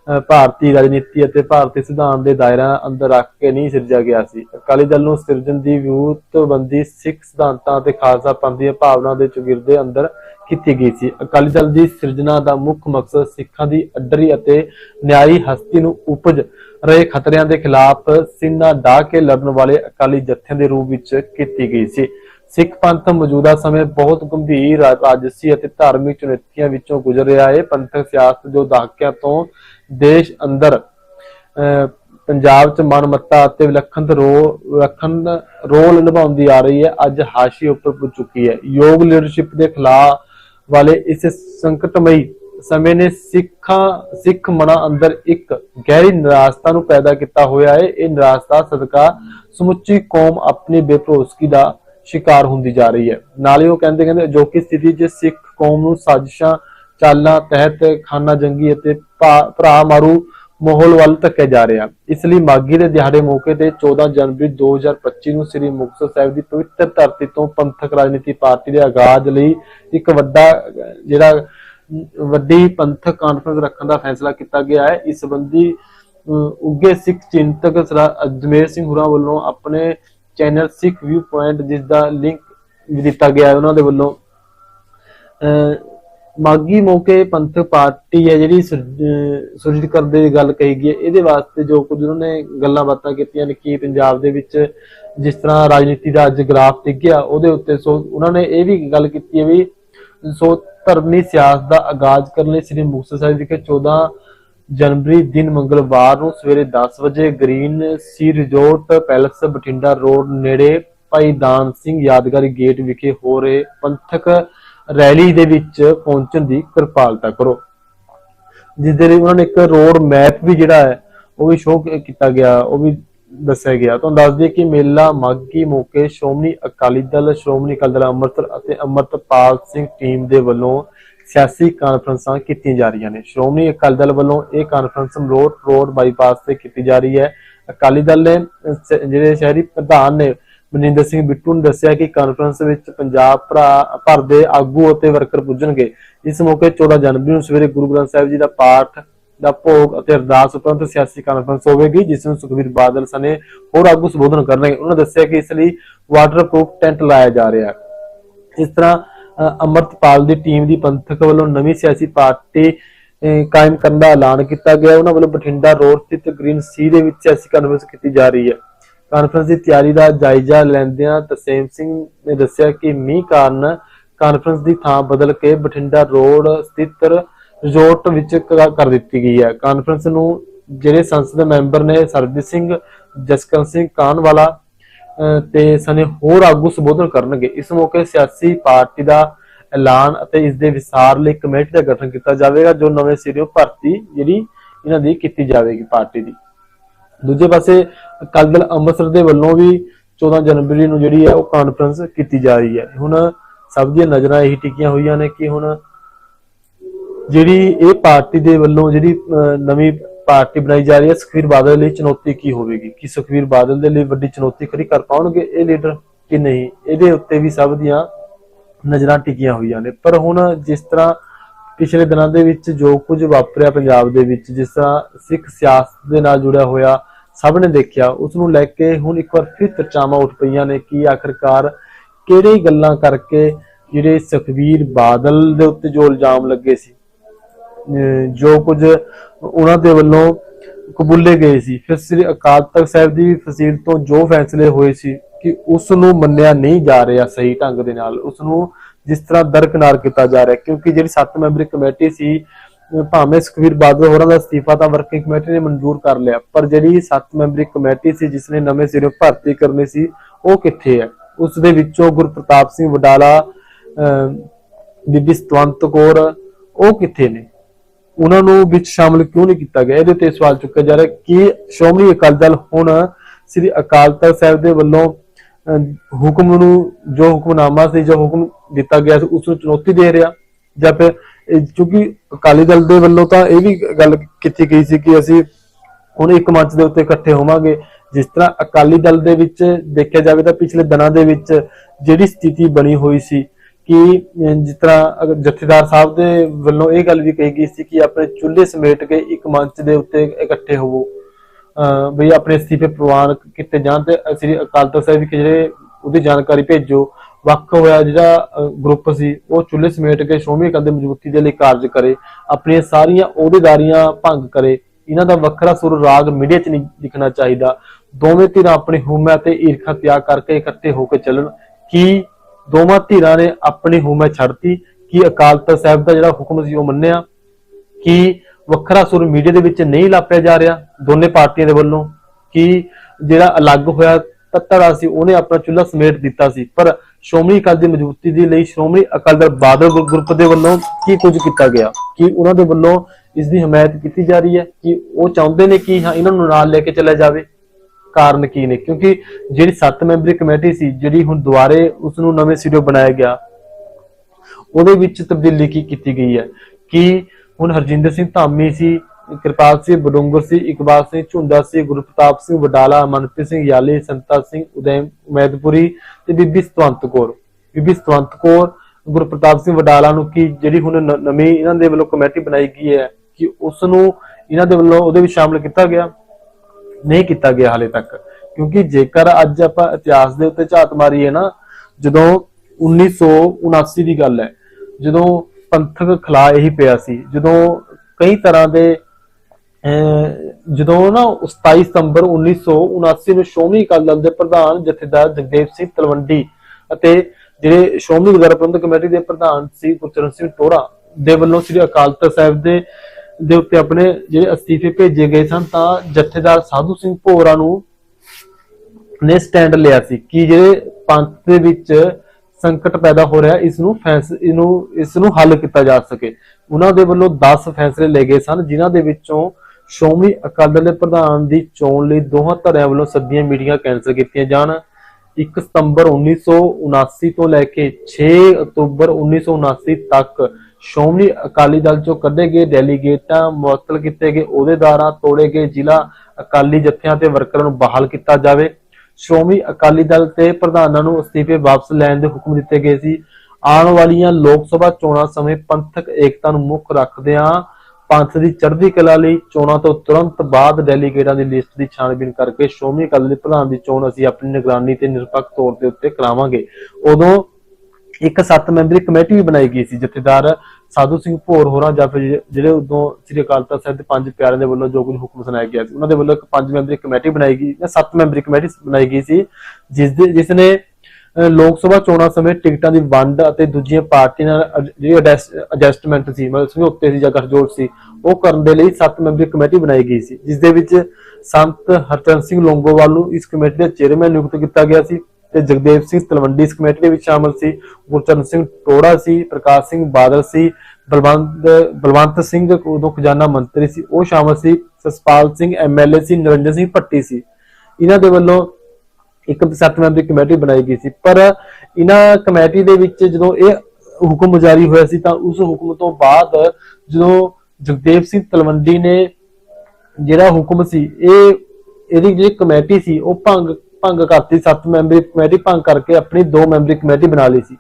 ਭਾਰਤੀ ਰਾਜਨੀਤੀ ਅਤੇ ਭਾਰਤੀ ਸਿਧਾਂਤ ਦੇ ਦਾਇਰਾ ਅੰਦਰ ਰੱਖ ਕੇ ਨਹੀਂ ਸਿਰਜਿਆ ਗਿਆ ਸੀ। ਅਕਾਲੀ ਦਲ ਨੂੰ ਸਿਰਜਣ ਦੀ ਵਿਊਤਬੰਦੀ ਸਿੱਖ ਸਿਧਾਂਤਾਂ ਅਤੇ ਖਾਲਸਾ ਪੰਥ ਦੀਆਂ ਭਾਵਨਾ ਦੇ ਚੁਗਿਰਦੇ ਅੰਦਰ ਕੀਤੀ ਗਈ ਸੀ। ਅਕਾਲੀ ਦਲ ਦੀ ਸਿਰਜਣਾ ਦਾ ਮੁੱਖ ਮਕਸਦ ਸਿੱਖਾਂ ਦੀ ਅੱਡਰੀ ਅਤੇ ਨਿਆਈ ਹਸਤੀ ਨੂੰ ਉਪਜ ਰਹੇ ਖਤਰਿਆਂ ਦੇ ਖਿਲਾਫ ਸਿੰਨਾ ਢਾ ਕੇ ਲੜਨ ਵਾਲੇ ਅਕਾਲੀ ਜਥਿਆਂ ਦੇ ਰੂਪ ਵਿੱਚ ਕੀਤੀ ਗਈ ਸੀ। ਸਿੱਖ ਪੰਥ ਮੌਜੂਦਾ ਸਮੇਂ ਬਹੁਤ ਗੰਭੀਰ, ਰਾਜਸੀ ਅਤੇ ਧਾਰਮਿਕ ਚੁਣੌਤੀਆਂ ਵਿੱਚੋਂ ਗੁਜ਼ਰ ਰਿਹਾ ਹੈ। ਪੰਥਕ ਸਿਆਸਤ ਜੋ ਦਹਾਕਿਆਂ ਤੋਂ ਦੇਸ਼ ਅੰਦਰ ਪੰਜਾਬ 'ਚ ਮਨਮੱਤਾ ਅਤੇ ਵਿਲੱਖਣ ਵਿਲੱਖਣ ਰੋਲ ਨਿਭਾਉਂਦੀ ਆ ਰਹੀ ਹੈ, ਅੱਜ ਹਾਸ਼ੀਏ ਉੱਪਰ ਪੁੱਜ ਚੁੱਕੀ ਹੈ। ਯੋਗ ਲੀਡਰਸ਼ਿਪ ਦੇ ਖਿਲਾਫ ਵਾਲੇ ਇਸ ਸੰਕਟਮਈ ਸਮੇਂ ਨੇ ਸਿੱਖਾਂ, ਸਿੱਖ ਮਨਾਂ ਅੰਦਰ ਇੱਕ ਗਹਿਰੀ ਨਿਰਾਸ਼ਤਾ ਨੂੰ ਪੈਦਾ ਕੀਤਾ ਹੋਇਆ ਹੈ। ਇਹ ਨਿਰਾਸ਼ਤਾ ਸਦਕਾ ਸਮੁੱਚੀ ਕੌਮ ਆਪਣੀ ਬੇਭਰੋਸਗੀ ਦਾ ਸ਼ਿਕਾਰ ਹੁੰਦੀ ਜਾ ਰਹੀ ਹੈ। ਨਾਲੇ ਉਹ ਕਹਿੰਦੇ ਕਹਿੰਦੇ ਅਜੋਕੀ ਸਥਿਤੀ 'ਚ ਸਿੱਖ ਕੌਮ ਨੂੰ ਸਾਜ਼ਿਸ਼ਾਂ ਚਾਲਾਂ ਤਹਿਤ ਖਾਨਾ ਜੰਗੀ ਅਤੇ ਭਰਾ ਮਾਰੂ ਮਾਹੌਲ ਵੱਲ ਧੱਕਿਆ ਜਾ ਰਿਹਾ। ਇਸ ਲਈ ਮਾਗੀ ਦੇ ਦਿਹਾੜੇ ਮੌਕੇ ਤੇ 14 ਜਨਵਰੀ 2025 ਨੂੰ ਸ੍ਰੀ ਮੁਕਤਸਰ ਸਾਹਿਬ ਦੀ ਪਵਿੱਤਰ ਧਰਤੀ ਤੋਂ ਪੰਥਕ ਰਾਜਨੀਤੀ ਪਾਰਟੀ ਦੇ ਆਗਾਜ਼ ਲਈ ਇੱਕ ਵੱਡਾ ਜਿਹੜਾ ਵੱਡੀ ਪੰਥਕ ਕਾਨਫਰੰਸ ਰੱਖਣ ਦਾ ਫੈਸਲਾ ਕੀਤਾ ਗਿਆ ਹੈ। ਇਸ ਸੰਬੰਧੀ ਅਮ, ਸਿੱਖ ਚਿੰਤਕ ਅਜਮੇਰ ਸਿੰਘ ਹੁਰਾ ਵੱਲੋਂ ਆਪਣੇ ਚੈਨਲ ਸਿੱਖ ਵਿਊ ਪੁਆਇੰਟ ਜਿਸ ਦਾ ਲਿੰਕ ਦਿੱਤਾ ਗਿਆ ਹੈ ਉਹਨਾਂ ਦੇ ਵੱਲੋਂ ਅਹ ਮਾਗੀ ਮੌਕੇ ਪੰਥਕ ਪਾਰਟੀ ਹੈ ਜਿਹੜੀ ਸੁਰਜੀਤ ਕਰਦੇ ਦੀ ਗੱਲ ਕਹੀ ਗਈ ਹੈ। ਇਹਦੇ ਵਾਸਤੇ ਜੋ ਕੁਝ ਉਹਨਾਂ ਨੇ ਗੱਲਾਂ ਬਾਤਾਂ ਕੀਤੀਆਂ ਨੇ ਕਿ ਪੰਜਾਬ ਦੇ ਵਿੱਚ ਜਿਸ ਤਰ੍ਹਾਂ ਰਾਜਨੀਤੀ ਦਾ ਅੱਜ ਗ੍ਰਾਫ ਡਿੱਗਿਆ, ਉਹਦੇ ਉੱਤੇ ਸੋ ਉਹਨਾਂ ਨੇ ਇਹ ਵੀ ਗੱਲ ਕੀਤੀ ਹੈ ਵੀ ਸੋ ਧਰਮੀ ਸਿਆਸਤ ਦਾ ਆਗਾਜ਼ ਕਰਨ ਲਈ ਸ੍ਰੀ ਮੁਕਤਸਰ ਸਾਹਿਬ ਵਿਖੇ 14 ਜਨਵਰੀ ਦਿਨ ਮੰਗਲਵਾਰ ਨੂੰ ਸਵੇਰੇ 10 ਵਜੇ green sea resort palace Bathinda road ਨੇੜੇ ਭਾਈ ਦਾਨ ਸਿੰਘ ਯਾਦਗਾਰੀ ਗੇਟ ਵਿਖੇ ਹੋ ਰਹੇ ਪੰਥਕ ਰੈਲੀ ਦੇ ਵਿੱਚ ਪਹੁੰਚਣ ਦੀ ਕਿਰਪਾਲਤਾ ਕਰੋ। ਜਿਸ ਦੇ ਲਈ ਉਹਨਾਂ ਨੇ ਇੱਕ ਰੋਡ ਮੈਪ ਵੀ ਜਿਹੜਾ ਹੈ, ਉਹ ਵੀ ਸ਼ੋਅ ਕੀਤਾ ਗਿਆ, ਉਹ ਵੀ ਦੱਸਿਆ ਗਿਆ। ਤੁਹਾਨੂੰ ਦੱਸ ਦਈਏ ਕਿ ਮੇਲਾ ਮਾਘੀ, ਮੌਕੇ ਸ਼੍ਰੋਮਣੀ ਅਕਾਲੀ ਦਲ, ਸ਼੍ਰੋਮਣੀ ਅਕਾਲੀ ਦਲ ਅੰਮ੍ਰਿਤਸਰ ਅਤੇ ਅੰਮ੍ਰਿਤਪਾਲ ਸਿੰਘ ਟੀਮ ਦੇ ਵੱਲੋਂ ਸਿਆਸੀ ਕਾਨਫਰੰਸਾਂ ਕੀਤੀਆਂ ਜਾ ਰਹੀਆਂ ਨੇ। ਸ਼੍ਰੋਮਣੀ ਅਕਾਲੀ ਦਲ ਵੱਲੋਂ ਇਹ ਕਾਨਫਰੰਸ ਮਲੋਟ ਰੋਡ ਬਾਈਪਾਸ ਤੇ ਕੀਤੀ ਜਾ ਰਹੀ ਹੈ। ਅਕਾਲੀ ਦਲ ਨੇ ਜਿਹੜੇ ਸ਼ਹਿਰੀ ਪ੍ਰਧਾਨ ਨੇ ਮਨਿੰਦਰ ਸਿੰਘ ਬਿੱਟੂ ਨੇ ਦੱਸਿਆ ਕਿ ਕਾਨਫਰੰਸ ਵਿੱਚ ਪੰਜਾਬ ਭਰ ਦੇ ਆਗੂ ਅਤੇ ਵਰਕਰ ਪੁੱਜਣਗੇ। ਇਸ ਮੌਕੇ 14 ਜਨਵਰੀ ਨੂੰ ਸਵੇਰੇ ਗੁਰੂ ਗ੍ਰੰਥ ਸਾਹਿਬ ਜੀ ਦਾ ਪਾਠ ਦਾ ਭੋਗ ਅਤੇ ਅਰਦਾਸ ਉਪਰੰਤ ਸਿਆਸੀ ਕਾਨਫਰੰਸ ਹੋਵੇਗੀ ਜਿਸ ਨੂੰ ਸੁਖਬੀਰ ਬਾਦਲ ਸਨੇ ਹੋਰ ਆਗੂ ਸੰਬੋਧਨ ਕਰਨਗੇ। ਉਹਨਾਂ ਦੱਸਿਆ ਕਿ ਇਸ ਲਈ ਵਾਟਰਪ੍ਰੂਫ ਟੈਂਟ ਲਾਇਆ ਜਾ ਰਿਹਾ ਹੈ। ਇਸ ਤਰ੍ਹਾਂ ਅ, ਅੰਮ੍ਰਿਤਪਾਲ ਦੀ ਟੀਮ ਦੀ ਪੰਥਕ ਵੱਲੋਂ ਨਵੀਂ ਸਿਆਸੀ ਪਾਰਟੀ ਕਾਇਮ ਕਰਨ ਦਾ ਐਲਾਨ ਕੀਤਾ ਗਿਆ। ਉਹਨਾਂ ਵੱਲੋਂ ਬਠਿੰਡਾ ਰੋਡ ਸਥਿਤ ਗ੍ਰੀਨ ਸੀ ਦੇ ਵਿੱਚ ਸਿਆਸੀ ਕਾਨਫਰੰਸ ਕੀਤੀ ਜਾ ਰਹੀ ਹੈ। ਕਾਨਫਰੰਸ ਦੀ ਤਿਆਰੀ ਦਾ ਜਾਇਜ਼ਾ ਲੈਂਦਿਆਂ ਤਸੇਮ ਸਿੰਘ ਨੇ ਦੱਸਿਆ ਕਿ ਮੀਂਹ ਕਾਰਨ ਕਾਨਫਰੰਸ ਦੀ ਥਾਂ ਬਦਲ ਕੇ ਬਠਿੰਡਾ ਰੋਡ ਸਥਿਤ ਰਿਜ਼ੋਰਟ ਵਿੱਚ ਕਰ ਦਿੱਤੀ ਗਈ ਹੈ। ਕਾਨਫਰੰਸ ਨੂੰ ਜਿਹੜੇ ਸੰਸਦ ਮੈਂਬਰ ਨੇ ਸਰਬਜੀਤ ਸਿੰਘ, ਜਸਕਰਨ ਸਿੰਘ ਕਾਨਵਾਲਾ ਤੇ ਸਨੇ ਹੋਰ ਆਗੂ ਸੰਬੋਧਨ ਕਰਨਗੇ। ਇਸ ਮੌਕੇ ਸਿਆਸੀ ਪਾਰਟੀ ਦਾ ਐਲਾਨ ਅਤੇ ਇਸ ਦੇ ਵਿਸਾਰ ਲਈ ਕਮੇਟੀ ਦਾ ਗਠਨ ਕੀਤਾ ਜਾਵੇਗਾ, ਜੋ ਨਵੇਂ ਸਿਰਿਓਂ ਭਰਤੀ ਜਿਹੜੀ ਇਹਨਾਂ ਦੀ ਕੀਤੀ ਜਾਵੇਗੀ ਪਾਰਟੀ ਦੀ। ਦੂਜੇ ਪਾਸੇ ਅਕਾਲੀ ਦਲ ਅੰਮ੍ਰਿਤਸਰ ਦੇ ਵੱਲੋਂ ਵੀ 14 ਜਨਵਰੀ ਨੂੰ ਜਿਹੜੀ ਹੈ ਉਹ ਕਾਨਫਰੰਸ ਕੀਤੀ ਜਾ ਰਹੀ ਹੈ। ਹੁਣ ਸਭ ਦੀਆਂ ਨਜ਼ਰਾਂ ਇਹੀ ਟਿਕੀਆਂ ਹੋਈਆਂ ਨੇ ਕਿ ਹੁਣ ਜਿਹੜੀ ਇਹ ਪਾਰਟੀ ਦੇ ਵੱਲੋਂ ਜਿਹੜੀ ਨਵੀਂ ਪਾਰਟੀ ਬਣਾਈ ਜਾ ਰਹੀ ਹੈ, ਸੁਖਵੀਰ ਬਾਦਲ ਲਈ ਚੁਣੌਤੀ ਕੀ ਹੋਵੇਗੀ? ਕਿ ਸੁਖਵੀਰ ਬਾਦਲ ਦੇ ਲਈ ਵੱਡੀ ਚੁਣੌਤੀ ਖੜੀ ਕਰ ਪਾਉਣਗੇ ਇਹ ਲੀਡਰ ਕਿ ਨਹੀਂ? ਇਹਦੇ ਉੱਤੇ ਵੀ ਸਭ ਦੀਆਂ ਨਜ਼ਰਾਂ ਟਿਕੀਆਂ ਹੋਈਆਂ ਨੇ। ਪਰ ਹੁਣ ਜਿਸ ਤਰ੍ਹਾਂ ਪਿਛਲੇ ਦਿਨਾਂ ਦੇ ਵਿੱਚ ਜੋ ਕੁਝ ਵਾਪਰਿਆ ਪੰਜਾਬ ਦੇ ਵਿੱਚ, ਜਿਸ ਤਰ੍ਹਾਂ ਸਿੱਖ ਸਿਆਸਤ ਦੇ ਨਾਲ ਜੁੜਿਆ ਹੋਇਆ ਸਭ ਨੇ ਦੇਖਿਆ, ਉਸ ਨੂੰ ਲੈ ਕੇ ਹੁਣ ਇੱਕ ਵਾਰ ਫਿਰ ਚਰਚਾਵਾਂ ਉੱਠ ਪਈਆਂ ਨੇ ਕਿ ਆਖਰਕਾਰ ਕਿਹੜੀ ਗੱਲਾਂ ਕਰਕੇ ਜਿਹੜੇ ਸੁਖਵੀਰ ਬਾਦਲ ਦੇ ਉੱਤੇ ਜੋ ਇਲਜ਼ਾਮ ਲੱਗੇ ਸੀ ਜੋ ਕੁਝ ਉਹਨਾਂ ਦੇ ਵੱਲੋਂ ਕਬੂਲੇ ਗਏ ਸੀ। ਫਿਰ ਸ੍ਰੀ ਅਕਾਲ ਤਖਤ ਸਾਹਿਬ ਦੀ ਫਸੀਲ ਤੋਂ ਜੋ ਫੈਸਲੇ ਹੋਏ ਸੀ ਕਿ ਉਸ ਨੂੰ ਮੰਨਿਆ ਨਹੀਂ ਜਾ ਰਿਹਾ ਸਹੀ ਢੰਗ ਦੇ ਨਾਲ, ਉਸ ਨੂੰ ਜਿਸ ਤਰ੍ਹਾਂ ਦਰਕਨਾਰ ਕੀਤਾ ਜਾ ਰਿਹਾ ਕਿਉਂਕਿ ਜਿਹੜੀ 7 ਮੈਂਬਰੀ ਕਮੇਟੀ ਸੀ ਭਾਵੇਂ ਸੁਖਵੀਰ ਬਾਦਲ ਹੋਰਾਂ ਦਾ ਅਸਤੀਫਾ ਤਾਂ ਵਰਕਿੰਗ ਕਮੇਟੀ ਨੇ ਮਨਜ਼ੂਰ ਕਰ ਲਿਆ, ਪਰ ਜਿਹੜੀ 7 ਮੈਂਬਰੀ ਕਮੇਟੀ ਸੀ, ਜਿਸ ਨੇ ਨਵੇਂ ਸਿਰੋਂ ਭਰਤੀ ਕਰਨੀ ਸੀ, ਉਹ ਕਿੱਥੇ ਹੈ? ਉਸ ਦੇ ਵਿੱਚੋਂ ਗੁਰਪ੍ਰਤਾਪ ਸਿੰਘ ਵਡਾਲਾ ਬੀਬੀ ਸਤਵੰਤ ਕੌਰ, ਉਹ ਕਿੱਥੇ ਨੇ? ਉਹਨਾਂ ਨੂੰ ਵਿੱਚ ਸ਼ਾਮਲ ਕਿਉਂ ਨਹੀਂ ਕੀਤਾ ਗਿਆ? ਇਹਦੇ ਤੇ ਸਵਾਲ ਚੁੱਕਿਆ ਜਾ ਰਿਹਾ ਕਿ ਸ਼੍ਰੋਮਣੀ ਅਕਾਲੀ ਦਲ ਹੁਣ ਸ੍ਰੀ ਅਕਾਲ ਤਖਤ ਸਾਹਿਬ ਦੇ ਵੱਲੋਂ ਹੁਕਮ ਨੂੰ ਜੋ ਹੁਕਮਨਾਮਾ ਸੀ ਜੋ ਹੁਕਮ ਦਿੱਤਾ ਗਿਆ ਸੀ, ਉਸ ਨੂੰ ਚੁਣੌਤੀ ਦੇ ਰਿਹਾ। ਜਾਂ ਫਿਰ ਕਿਉਂਕਿ ਅਕਾਲੀ ਦਲ ਦੇ ਵੱਲੋਂ ਤਾਂ ਇਹ ਵੀ ਗੱਲ ਕੀਤੀ ਗਈ ਸੀ ਕਿ ਅਸੀਂ ਹੁਣ ਇੱਕ ਮੰਚ ਦੇ ਉੱਤੇ ਇਕੱਠੇ ਹੋਵਾਂਗੇ। ਜਿਸ ਤਰ੍ਹਾਂ ਅਕਾਲੀ ਦਲ ਦੇ ਵਿੱਚ ਦੇਖਿਆ ਜਾਵੇ ਤਾਂ ਪਿਛਲੇ ਦਿਨਾਂ ਦੇ ਵਿੱਚ ਜਿਹੜੀ ਸਥਿਤੀ ਬਣੀ ਹੋਈ ਸੀ ਕਿ ਜਿਸ ਤਰ੍ਹਾਂ ਜਥੇਦਾਰ ਸਾਹਿਬ ਦੇ ਵੱਲੋਂ ਇਹ ਗੱਲ ਵੀ ਕਹੀ ਗਈ ਸੀ ਕਿ ਆਪਣੇ ਚੁੱਲ੍ਹੇ ਸਮੇਟ ਕੇ ਇੱਕ ਮੰਚ ਦੇ ਉੱਤੇ ਇਕੱਠੇ ਹੋਵੋ। ਵੀ ਆਪਣੇ ਅਸਤੀਫੇ ਪ੍ਰਵਾਨ ਕੀਤੇ ਜਾਣ ਤੇ ਸ੍ਰੀ ਅਕਾਲ ਤਖਤ ਸਾਹਿਬ ਵਿਖੇ ਜਿਹੜੇ ਉਹਦੀ ਜਾਣਕਾਰੀ ਭੇਜੋ। ਵੱਖ ਹੋਇਆ ਜਿਹੜਾ ਗਰੁੱਪ ਸੀ, ਉਹ ਚੁੱਲ੍ਹੇ ਸਮੇਟ ਕੇ ਸ਼੍ਰੋਮਣੀ ਅਕਾਲੀ ਮਜ਼ਬੂਤੀ ਦੇ ਲਈ ਕਾਰਜ ਕਰੇ, ਆਪਣੀਆਂ ਸਾਰੀਆਂ ਅਹੁਦੇਦਾਰੀਆਂ ਭੰਗ ਕਰੇ। ਇਹਨਾਂ ਦਾ ਵੱਖਰਾ ਸੁਰ ਰਾਗ ਮੀਡੀਆ 'ਚ ਨਹੀਂ ਦਿਖਣਾ ਚਾਹੀਦਾ। ਦੋਵੇਂ ਧਿਰਾਂ ਆਪਣੀ ਹਉਮੈ ਤੇ ਈਰਖਾ ਤਿਆਗ ਕਰਕੇ ਇਕੱਠੇ ਹੋ ਕੇ ਚੱਲਣ। ਕੀ ਦੋਵਾਂ ਧਿਰਾਂ ਨੇ ਆਪਣੀ ਹਉਮੈ ਛੱਡਤੀ? ਕੀ ਅਕਾਲ ਤਖਤ ਸਾਹਿਬ ਦਾ ਜਿਹੜਾ ਹੁਕਮ ਸੀ ਉਹ ਮੰਨਿਆ? ਕਿ ਵੱਖਰਾ ਸੁਰ ਮੀਡੀਆ ਦੇ ਵਿੱਚ ਨਹੀਂ ਲਾਪਿਆ ਜਾ ਰਿਹਾ ਦੋਨੇ ਪਾਰਟੀਆਂ ਦੇ ਵੱਲੋਂ, ਕਿ ਜਿਹੜਾ ਅਲੱਗ ਹੋਇਆ ਤੱਤੜਾ ਸੀ, ਉਹਨੇ ਆਪਣਾ ਚੁੱਲ੍ਹਾ ਸਮੇਟ ਦਿੱਤਾ ਸੀ। ਪਰ ਸ਼੍ਰੋਮਣੀ ਅਕਾਲੀ ਦੀ ਮਜ਼ਬੂਤੀ ਦੇ ਲਈ ਸ਼੍ਰੋਮਣੀ ਅਕਾਲੀ ਦਲ ਬਾਦਲ ਗਰੁੱਪ ਦੇ ਵੱਲੋਂ ਕੀ ਕੁਝ ਕੀਤਾ ਗਿਆ? ਕਿ ਉਹਨਾਂ ਦੇ ਵੱਲੋਂ ਇਸ ਦੀ ਹਮਾਇਤ ਕੀਤੀ ਜਾ ਰਹੀ ਹੈ? ਕਿ ਉਹ ਚਾਹੁੰਦੇ ਨੇ ਕਿ ਹਾਂ ਇਹਨਾਂ ਨੂੰ ਨਾਲ ਲੈ ਕੇ ਚੱਲਿਆ ਜਾਵੇ? ਕਾਰਨ ਕੀ ਨੇ? ਕਿਉਂਕਿ ਜਿਹੜੀ 7 ਮੈਂਬਰੀ ਕਮੇਟੀ ਸੀ, ਜਿਹੜੀ ਹੁਣ ਦੁਬਾਰੇ ਉਸ ਨੂੰ ਨਵੇਂ ਸਿਰੋਂ ਬਣਾਇਆ ਗਿਆ, ਉਹਦੇ ਵਿੱਚ ਤਬਦੀਲੀ ਕੀ, ਕੀਤੀ ਗਈ ਹੈ? ਕਿ ਹੁਣ ਹਰਜਿੰਦਰ ਸਿੰਘ ਧਾਮੀ ਸੀ, ਕਿਰਪਾਲ ਸਿੰਘ ਬਡੂੰਗਰ ਸੀ, ਇਕਬਾਲ ਸਿੰਘ ਝੁੰਦਾ ਸੀ, ਗੁਰਪ੍ਰਤਾਪ ਸਿੰਘ ਵਡਾਲਾ, ਮਨਪ੍ਰੀਤ ਸਿੰਘ ਯਾਲੀ, ਸੰਤਾ ਸਿੰਘ ਉਦੈ ਉਮੈਦਪੁਰੀ ਤੇ ਬੀਬੀ ਸਤਵੰਤ ਕੌਰ। ਬੀਬੀ ਸਤਵੰਤ ਕੌਰ, ਗੁਰਪ੍ਰਤਾਪ ਸਿੰਘ ਵਡਾਲਾ ਨੂੰ ਕੀ ਜਿਹੜੀ ਹੁਣ ਨਵੀਂ ਇਹਨਾਂ ਦੇ ਵੱਲੋਂ ਕਮੇਟੀ ਬਣਾਈ ਗਈ ਹੈ, ਕਿ ਉਸ ਨੂੰ ਇਹਨਾਂ ਦੇ ਵੱਲੋਂ ਉਹਦੇ ਵਿੱਚ ਸ਼ਾਮਲ ਕੀਤਾ ਗਿਆ? ਨਹੀਂ ਕੀਤਾ ਗਿਆ ਹਾਲੇ ਤੱਕ, ਕਿਉਂਕਿ ਜੇਕਰ ਅੱਜ ਆਪਾਂ ਇਤਿਹਾਸ ਦੇ ਉੱਤੇ ਝਾਤ ਮਾਰੀਏ ਨਾ, ਜਦੋਂ 1979 ਦੀ ਗੱਲ ਹੈ, ਜਦੋਂ ਪੰਥਕ ਖਲਾ ਇਹੀ ਪਿਆ ਸੀ। ਜਦੋਂ ਕਈ ਤਰ੍ਹਾਂ ਦੇ ਜਦੋਂ ਨਾ 27 ਸਤੰਬਰ 1979 ਨੂੰ ਸ਼੍ਰੋਮਣੀ ਅਕਾਲੀ ਦਲ ਦੇ ਪ੍ਰਧਾਨ ਜਥੇਦਾਰ ਜਗਦੇਵ ਸਿੰਘ ਤਲਵੰਡੀ ਅਤੇ ਜਿਹੜੇ ਸ਼੍ਰੋਮਣੀ ਗੁਰਦੁਆਰਾ ਪ੍ਰਬੰਧਕ ਕਮੇਟੀ ਦੇ ਪ੍ਰਧਾਨ ਸੀ ਗੁਰਚਰਨ ਸਿੰਘ ਟੋਰਾ ਦੇ ਵੱਲੋਂ ਸ੍ਰੀ ਅਕਾਲ ਤਖਤ ਸਾਹਿਬ ਦੇ ਦੇ ਉੱਤੇ ਆਪਣੇ ਜਿਹੜੇ ਅਸਤੀਫੇ ਭੇਜੇ ਗਏ ਸਨ ਤਾਂ ਜਥੇਦਾਰ ਸਾਧੂ ਸਿੰਘ ਭੋਰਾ ਨੂੰ ਨੇ ਸਟੈਂਡ ਲਿਆ ਸੀ ਕਿ ਜਿਹੜੇ ਪੰਥ ਦੇ ਵਿੱਚ ਸੰਕਟ ਪੈਦਾ ਹੋ ਰਿਹਾ ਇਸ ਨੂੰ ਇਹਨੂੰ ਇਸ ਨੂੰ ਹੱਲ ਕੀਤਾ ਜਾ ਸਕੇ। ਉਹਨਾਂ ਦੇ ਵੱਲੋਂ 10 ਫੈਸਲੇ ਲਏ ਗਏ ਸਨ, ਜਿਨ੍ਹਾਂ ਦੇ ਵਿੱਚੋਂ ਸ਼੍ਰੋਮਣੀ ਅਕਾਲੀ ਦਲ ਦੇ ਪ੍ਰਧਾਨ ਦੀ ਚੋਣ ਲਈ ਦੋਹਾਂ ਧੜਿਆਂ ਵੱਲੋਂ ਸੱਦੀਆਂ ਮੀਟਿੰਗਾਂ ਕੈਨਸਲ ਕੀਤੀਆਂ ਜਾਣ। 1 ਸਤੰਬਰ 1979 ਤੋਂ ਲੈ ਕੇ 6 ਅਕਤੂਬਰ 1979 ਤੱਕ ਸ਼੍ਰੋਮਣੀ ਅਕਾਲੀ ਦਲ ਚੋਂ ਕੱਢੇ ਗਏ ਡੈਲੀਗੇਟਾਂ ਮੁਅੱਤਲ ਕੀਤੇ ਗਏ। ਅਹੁਦੇਦਾਰਾਂ ਤੋੜੇ ਗਏ ਜ਼ਿਲ੍ਹਾ ਅਕਾਲੀ ਜਥਿਆਂ ਤੇ ਵਰਕਰਾਂ ਨੂੰ ਬਹਾਲ ਕੀਤਾ ਜਾਵੇ। ਸ਼੍ਰੋਮਣੀ ਅਕਾਲੀ ਦਲ ਤੇ ਪ੍ਰਧਾਨਾਂ ਨੂੰ ਅਸਤੀਫੇ ਵਾਪਸ ਲੈਣ ਦੇ ਹੁਕਮ ਦਿੱਤੇ ਗਏ ਸੀ। ਆਉਣ ਵਾਲੀਆਂ ਲੋਕ ਸਭਾ ਚੋਣਾਂ ਸਮੇਂ ਪੰਥਕ ਏਕਤਾ ਨੂੰ ਮੁੱਖ ਰੱਖਦਿਆਂ ਪੰਥ ਦੀ ਚੜ੍ਹਦੀ ਕਲਾ ਲਈ ਚੋਣਾਂ ਤੋਂ ਤੁਰੰਤ ਬਾਅਦ ਡੈਲੀਗੇਟਾਂ ਦੀ ਲਿਸਟ ਦੀ ਛਾਣਬੀਨ ਕਰਕੇ ਸ਼੍ਰੋਮਣੀ ਅਕਾਲੀ ਦਲ ਪ੍ਰਧਾਨ ਦੀ ਚੋਣ ਅਸੀਂ ਆਪਣੀ ਨਿਗਰਾਨੀ ਤੇ ਨਿਰਪੱਖ ਤੌਰ ਦੇ ਉੱਤੇ ਕਰਾਵਾਂਗੇ। ਉਦੋਂ ਇੱਕ ਸੱਤ ਮੈਂਬਰੀ ਕਮੇਟੀ ਵੀ ਬਣਾਈ ਗਈ ਸੀ, ਜਥੇਦਾਰ ਸਾਧੂ ਸਿੰਘ ਭੋਰ ਹੋਰਾਂ ਜਾਂ ਫਿਰ ਜਿਹੜੇ- ਉਦੋਂ ਸ੍ਰੀ ਅਕਾਲ ਤਖਤ ਸਾਹਿਬ ਦੇ ਪੰਜ ਪਿਆਰਿਆਂ ਦੇ ਵੱਲੋਂ ਜੋ ਕੁਝ ਹੁਕਮ ਸੁਣਾਇਆ ਗਿਆ ਸੀ, ਉਹਨਾਂ ਦੇ ਵੱਲੋਂ ਇੱਕ ਪੰਜ ਮੈਂਬਰੀ ਕਮੇਟੀ ਬਣਾਈ ਗਈ, ਜਾਂ ਸੱਤ ਮੈਂਬਰੀ ਕਮੇਟੀ ਬਣਾਈ ਗਈ ਸੀ, ਜਿਸ ਦੇ, ਜਿਸ ਨੇ ਲੋਕ ਸਭਾ ਚੋਣਾਂ ਸਮੇਂ ਟਿਕਟਾਂ ਦੀ ਵੰਡ ਅਤੇ ਦੂਜੀਆਂ ਪਾਰਟੀਆਂ ਨਾਲ ਜਿਹੜੀ ਐਡਜਸਟਮੈਂਟ ਸੀ, ਮਤਲਬ ਸਮਝੌਤੇ ਸੀ ਜਾਂ ਗੱਠਜੋੜ ਸੀ, ਉਹ ਕਰਨ ਦੇ ਲਈ ਸੱਤ ਮੈਂਬਰੀ ਕਮੇਟੀ ਬਣਾਈ ਗਈ ਸੀ, ਜਿਸ ਦੇ ਵਿੱਚ ਸੰਤ ਹਰਚੰਦ ਸਿੰਘ ਲੋਂਗੋਵਾਲ ਨੂੰ ਇਸ ਕਮੇਟੀ ਦਾ ਚੇਅਰਮੈਨ ਨਿਯੁਕਤ ਕੀਤਾ ਗਿਆ ਸੀ ਤੇ ਜਗਦੇਵ ਸਿੰਘ ਤਲਵੰਡੀ ਕਮੇਟੀ ਦੇ ਵਿੱਚ ਸ਼ਾਮਲ ਸੀ। ਗੁਰਚਰਨ ਸਿੰਘ ਟੋੜਾ ਸੀ, ਪ੍ਰਕਾਸ਼ ਸਿੰਘ ਬਾਦਲ ਸੀ, ਬਲਵੰਤ ਬਲਵੰਤ ਸਿੰਘ ਉਦੋਂ ਖਜ਼ਾਨਾ ਮੰਤਰੀ ਸੀ, ਉਹ ਸ਼ਾਮਲ ਸੀ। ਸਸਪਾਲ ਸਿੰਘ ਐਮਐਲਏ ਸੀ ਨਿਰੰਜਨ ਸਿੰਘ ਭੱਟੀ ਸੀ। ਇਹਨਾਂ ਦੇ ਵੱਲੋਂ ਇੱਕ ਸੱਤ ਮੈਂਬਰੀ ਕਮੇਟੀ ਬਣਾਈ ਗਈ ਸੀ। ਪਰ ਇਹਨਾਂ ਕਮੇਟੀ ਦੇ ਵਿੱਚ ਜਦੋਂ ਇਹ ਹੁਕਮ ਜਾਰੀ ਹੋਇਆ ਸੀ ਤਾਂ ਉਸ ਹੁਕਮ ਤੋਂ ਬਾਅਦ ਜਦੋਂ ਜਗਦੇਵ ਸਿੰਘ ਤਲਵੰਡੀ ਨੇ ਜਿਹੜਾ ਹੁਕਮ ਸੀ, ਇਹ, ਇਹਦੀ ਜਿਹੜੀ ਕਮੇਟੀ ਸੀ, ਉਹ ਭੰਗ ਭੰਗ ਕਰਤੀ, ਸੱਤ ਮੈਂਬਰੀ ਕਮੇਟੀ ਭੰਗ ਕਰਕੇ ਆਪਣੀ ਦੋ ਮੈਂਬਰੀ ਕਮੇਟੀ ਬਣਾ ਲਈ ਸੀ।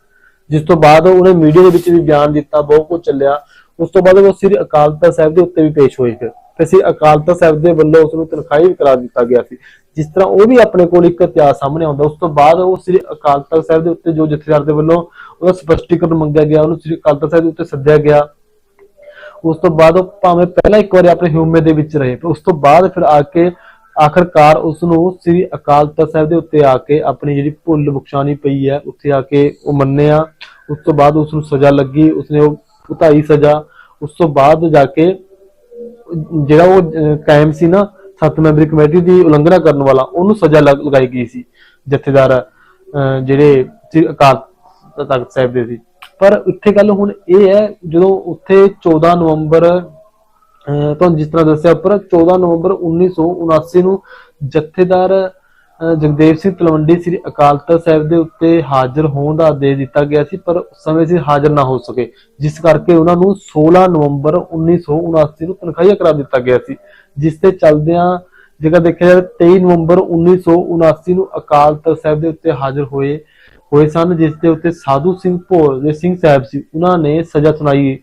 ਜਿਸ ਤੋਂ ਬਾਅਦ ਉਹਨੇ ਮੀਡੀਆ ਦੇ ਵਿੱਚ ਵੀ ਬਿਆਨ ਦਿੱਤਾ, ਬਹੁਤ ਕੁਝ ਚੱਲਿਆ। ਉਸ ਤੋਂ ਬਾਅਦ ਉਹ ਸ੍ਰੀ ਅਕਾਲ ਤਖਤ ਸਾਹਿਬ ਦੇ ਉੱਤੇ ਵੀ ਪੇਸ਼ ਹੋਏ ਫਿਰ ਤੇ ਸ੍ਰੀ ਅਕਾਲ ਤਖਤ ਸਾਹਿਬ ਦੇ ਵੱਲੋਂ ਉਸ ਨੂੰ ਤਨਖਾਹੀ ਵੀ ਕਰਾ ਦਿੱਤਾ ਗਿਆ ਸੀ। ਜਿਸ ਤਰ੍ਹਾਂ ਉਹ ਵੀ ਆਪਣੇ ਕੋਲ ਇੱਕ ਇਤਿਹਾਸ ਸਾਹਮਣੇ ਆਉਂਦਾ। ਉਸ ਤੋਂ ਬਾਅਦ ਉਹ ਸ੍ਰੀ ਅਕਾਲ ਤਖਤ ਸਾਹਿਬ ਦੇ ਉੱਤੇ ਜੋ ਜਥੇਦਾਰ ਦੇ ਵੱਲੋਂ ਉਹਦਾ ਸਪਸ਼ਟੀਕਰਨ ਮੰਗਿਆ ਗਿਆ, ਉਹਨੂੰ ਸ੍ਰੀ ਅਕਾਲ ਤਖਤ ਸਾਹਿਬ ਦੇ ਉੱਤੇ ਸੱਦਿਆ ਗਿਆ। ਉਸ ਤੋਂ ਬਾਅਦ ਉਹ ਭਾਵੇਂ ਪਹਿਲਾਂ ਇੱਕ ਵਾਰੀ ਆਪਣੇ ਹਿਊਮੇ ਦੇ ਵਿੱਚ ਰਹੇ, ਪਰ ਉਸ ਤੋਂ ਬਾਅਦ ਫਿਰ ਆ ਕੇ ਆਖਰਕਾਰ ਉਸ ਨੂੰ ਸ੍ਰੀ ਅਕਾਲ ਤਖਤ ਸਾਹਿਬ ਦੇ ਉੱਤੇ ਆ ਕੇ ਆਪਣੀ ਜਿਹੜੀ ਭੁੱਲ ਬਖਸ਼ਾਣੀ ਪਈ ਹੈ ਉੱਥੇ ਆ ਕੇ ਉਹ ਮੰਨਿਆ। ਉਸ ਤੋਂ ਬਾਅਦ ਉਸ ਨੂੰ ਸਜ਼ਾ ਲੱਗੀ ਉਸਨੇ ਉਹ ਉਤਾਈ ਸਜ਼ਾ। ਉਸ ਤੋਂ ਬਾਅਦ ਜਾ ਕੇ ਜਿਹੜਾ ਉਹ ਕਾਇਮ ਸੀ ਨਾ ਸੱਤ ਮੈਂਬਰੀ ਕਮੇਟੀ ਦੀ ਉਲੰਘਣਾ ਕਰਨ ਵਾਲਾ ਉਹਨੂੰ ਸਜ਼ਾ ਲਗਾਈ ਗਈ ਸੀ ਜਥੇਦਾਰ ਅਹ, ਜਿਹੜੇ ਸ੍ਰੀ ਅਕਾਲ ਤਖਤ ਸਾਹਿਬ ਦੇ ਸੀ। ਪਰ ਇੱਥੇ ਗੱਲ ਹੁਣ ਇਹ ਹੈ ਜਦੋਂ ਉੱਥੇ 14 ਨਵੰਬਰ ਤੁਹਾਨੂੰ ਜਿਸ ਤਰ੍ਹਾਂ ਦੱਸਿਆ ਉੱਪਰ 14 ਨਵੰਬਰ 1979 ਨੂੰ ਜਥੇਦਾਰ ਜਗਦੇਵ ਸਿੰਘ ਤਲਵੰਡੀ ਸ੍ਰੀ ਅਕਾਲ ਤਖਤ ਸਾਹਿਬ ਦੇ ਉੱਤੇ ਹਾਜ਼ਰ ਹੋਣ ਦਾ ਆਦੇਸ਼ ਦਿੱਤਾ ਗਿਆ ਸੀ, ਪਰ ਸਮੇਂ ਸੀ ਹਾਜ਼ਰ ਨਾ ਹੋ ਸਕੇ। ਜਿਸ ਕਰਕੇ ਉਹਨਾਂ ਨੂੰ 16 ਨਵੰਬਰ 1979 ਨੂੰ ਤਨਖਾਹੀਆ ਕਰਾ ਦਿੱਤਾ ਗਿਆ ਸੀ, ਜਿਸ ਤੇ ਚੱਲਦਿਆਂ ਜੇਕਰ ਦੇਖਿਆ ਜਾਵੇ 23 ਨਵੰਬਰ 1979 ਨੂੰ ਅਕਾਲ ਤਖਤ ਸਾਹਿਬ ਦੇ ਉੱਤੇ ਹਾਜ਼ਰ ਹੋਏ ਹੋਏ ਸਨ, ਜਿਸ ਦੇ ਉੱਤੇ ਸਾਧੂ ਸਿੰਘ ਭੋਰ ਦੇ ਸਿੰਘ ਸਾਹਿਬ ਸੀ, ਉਹਨਾਂ ਨੇ ਸਜ਼ਾ ਸੁਣਾਈ।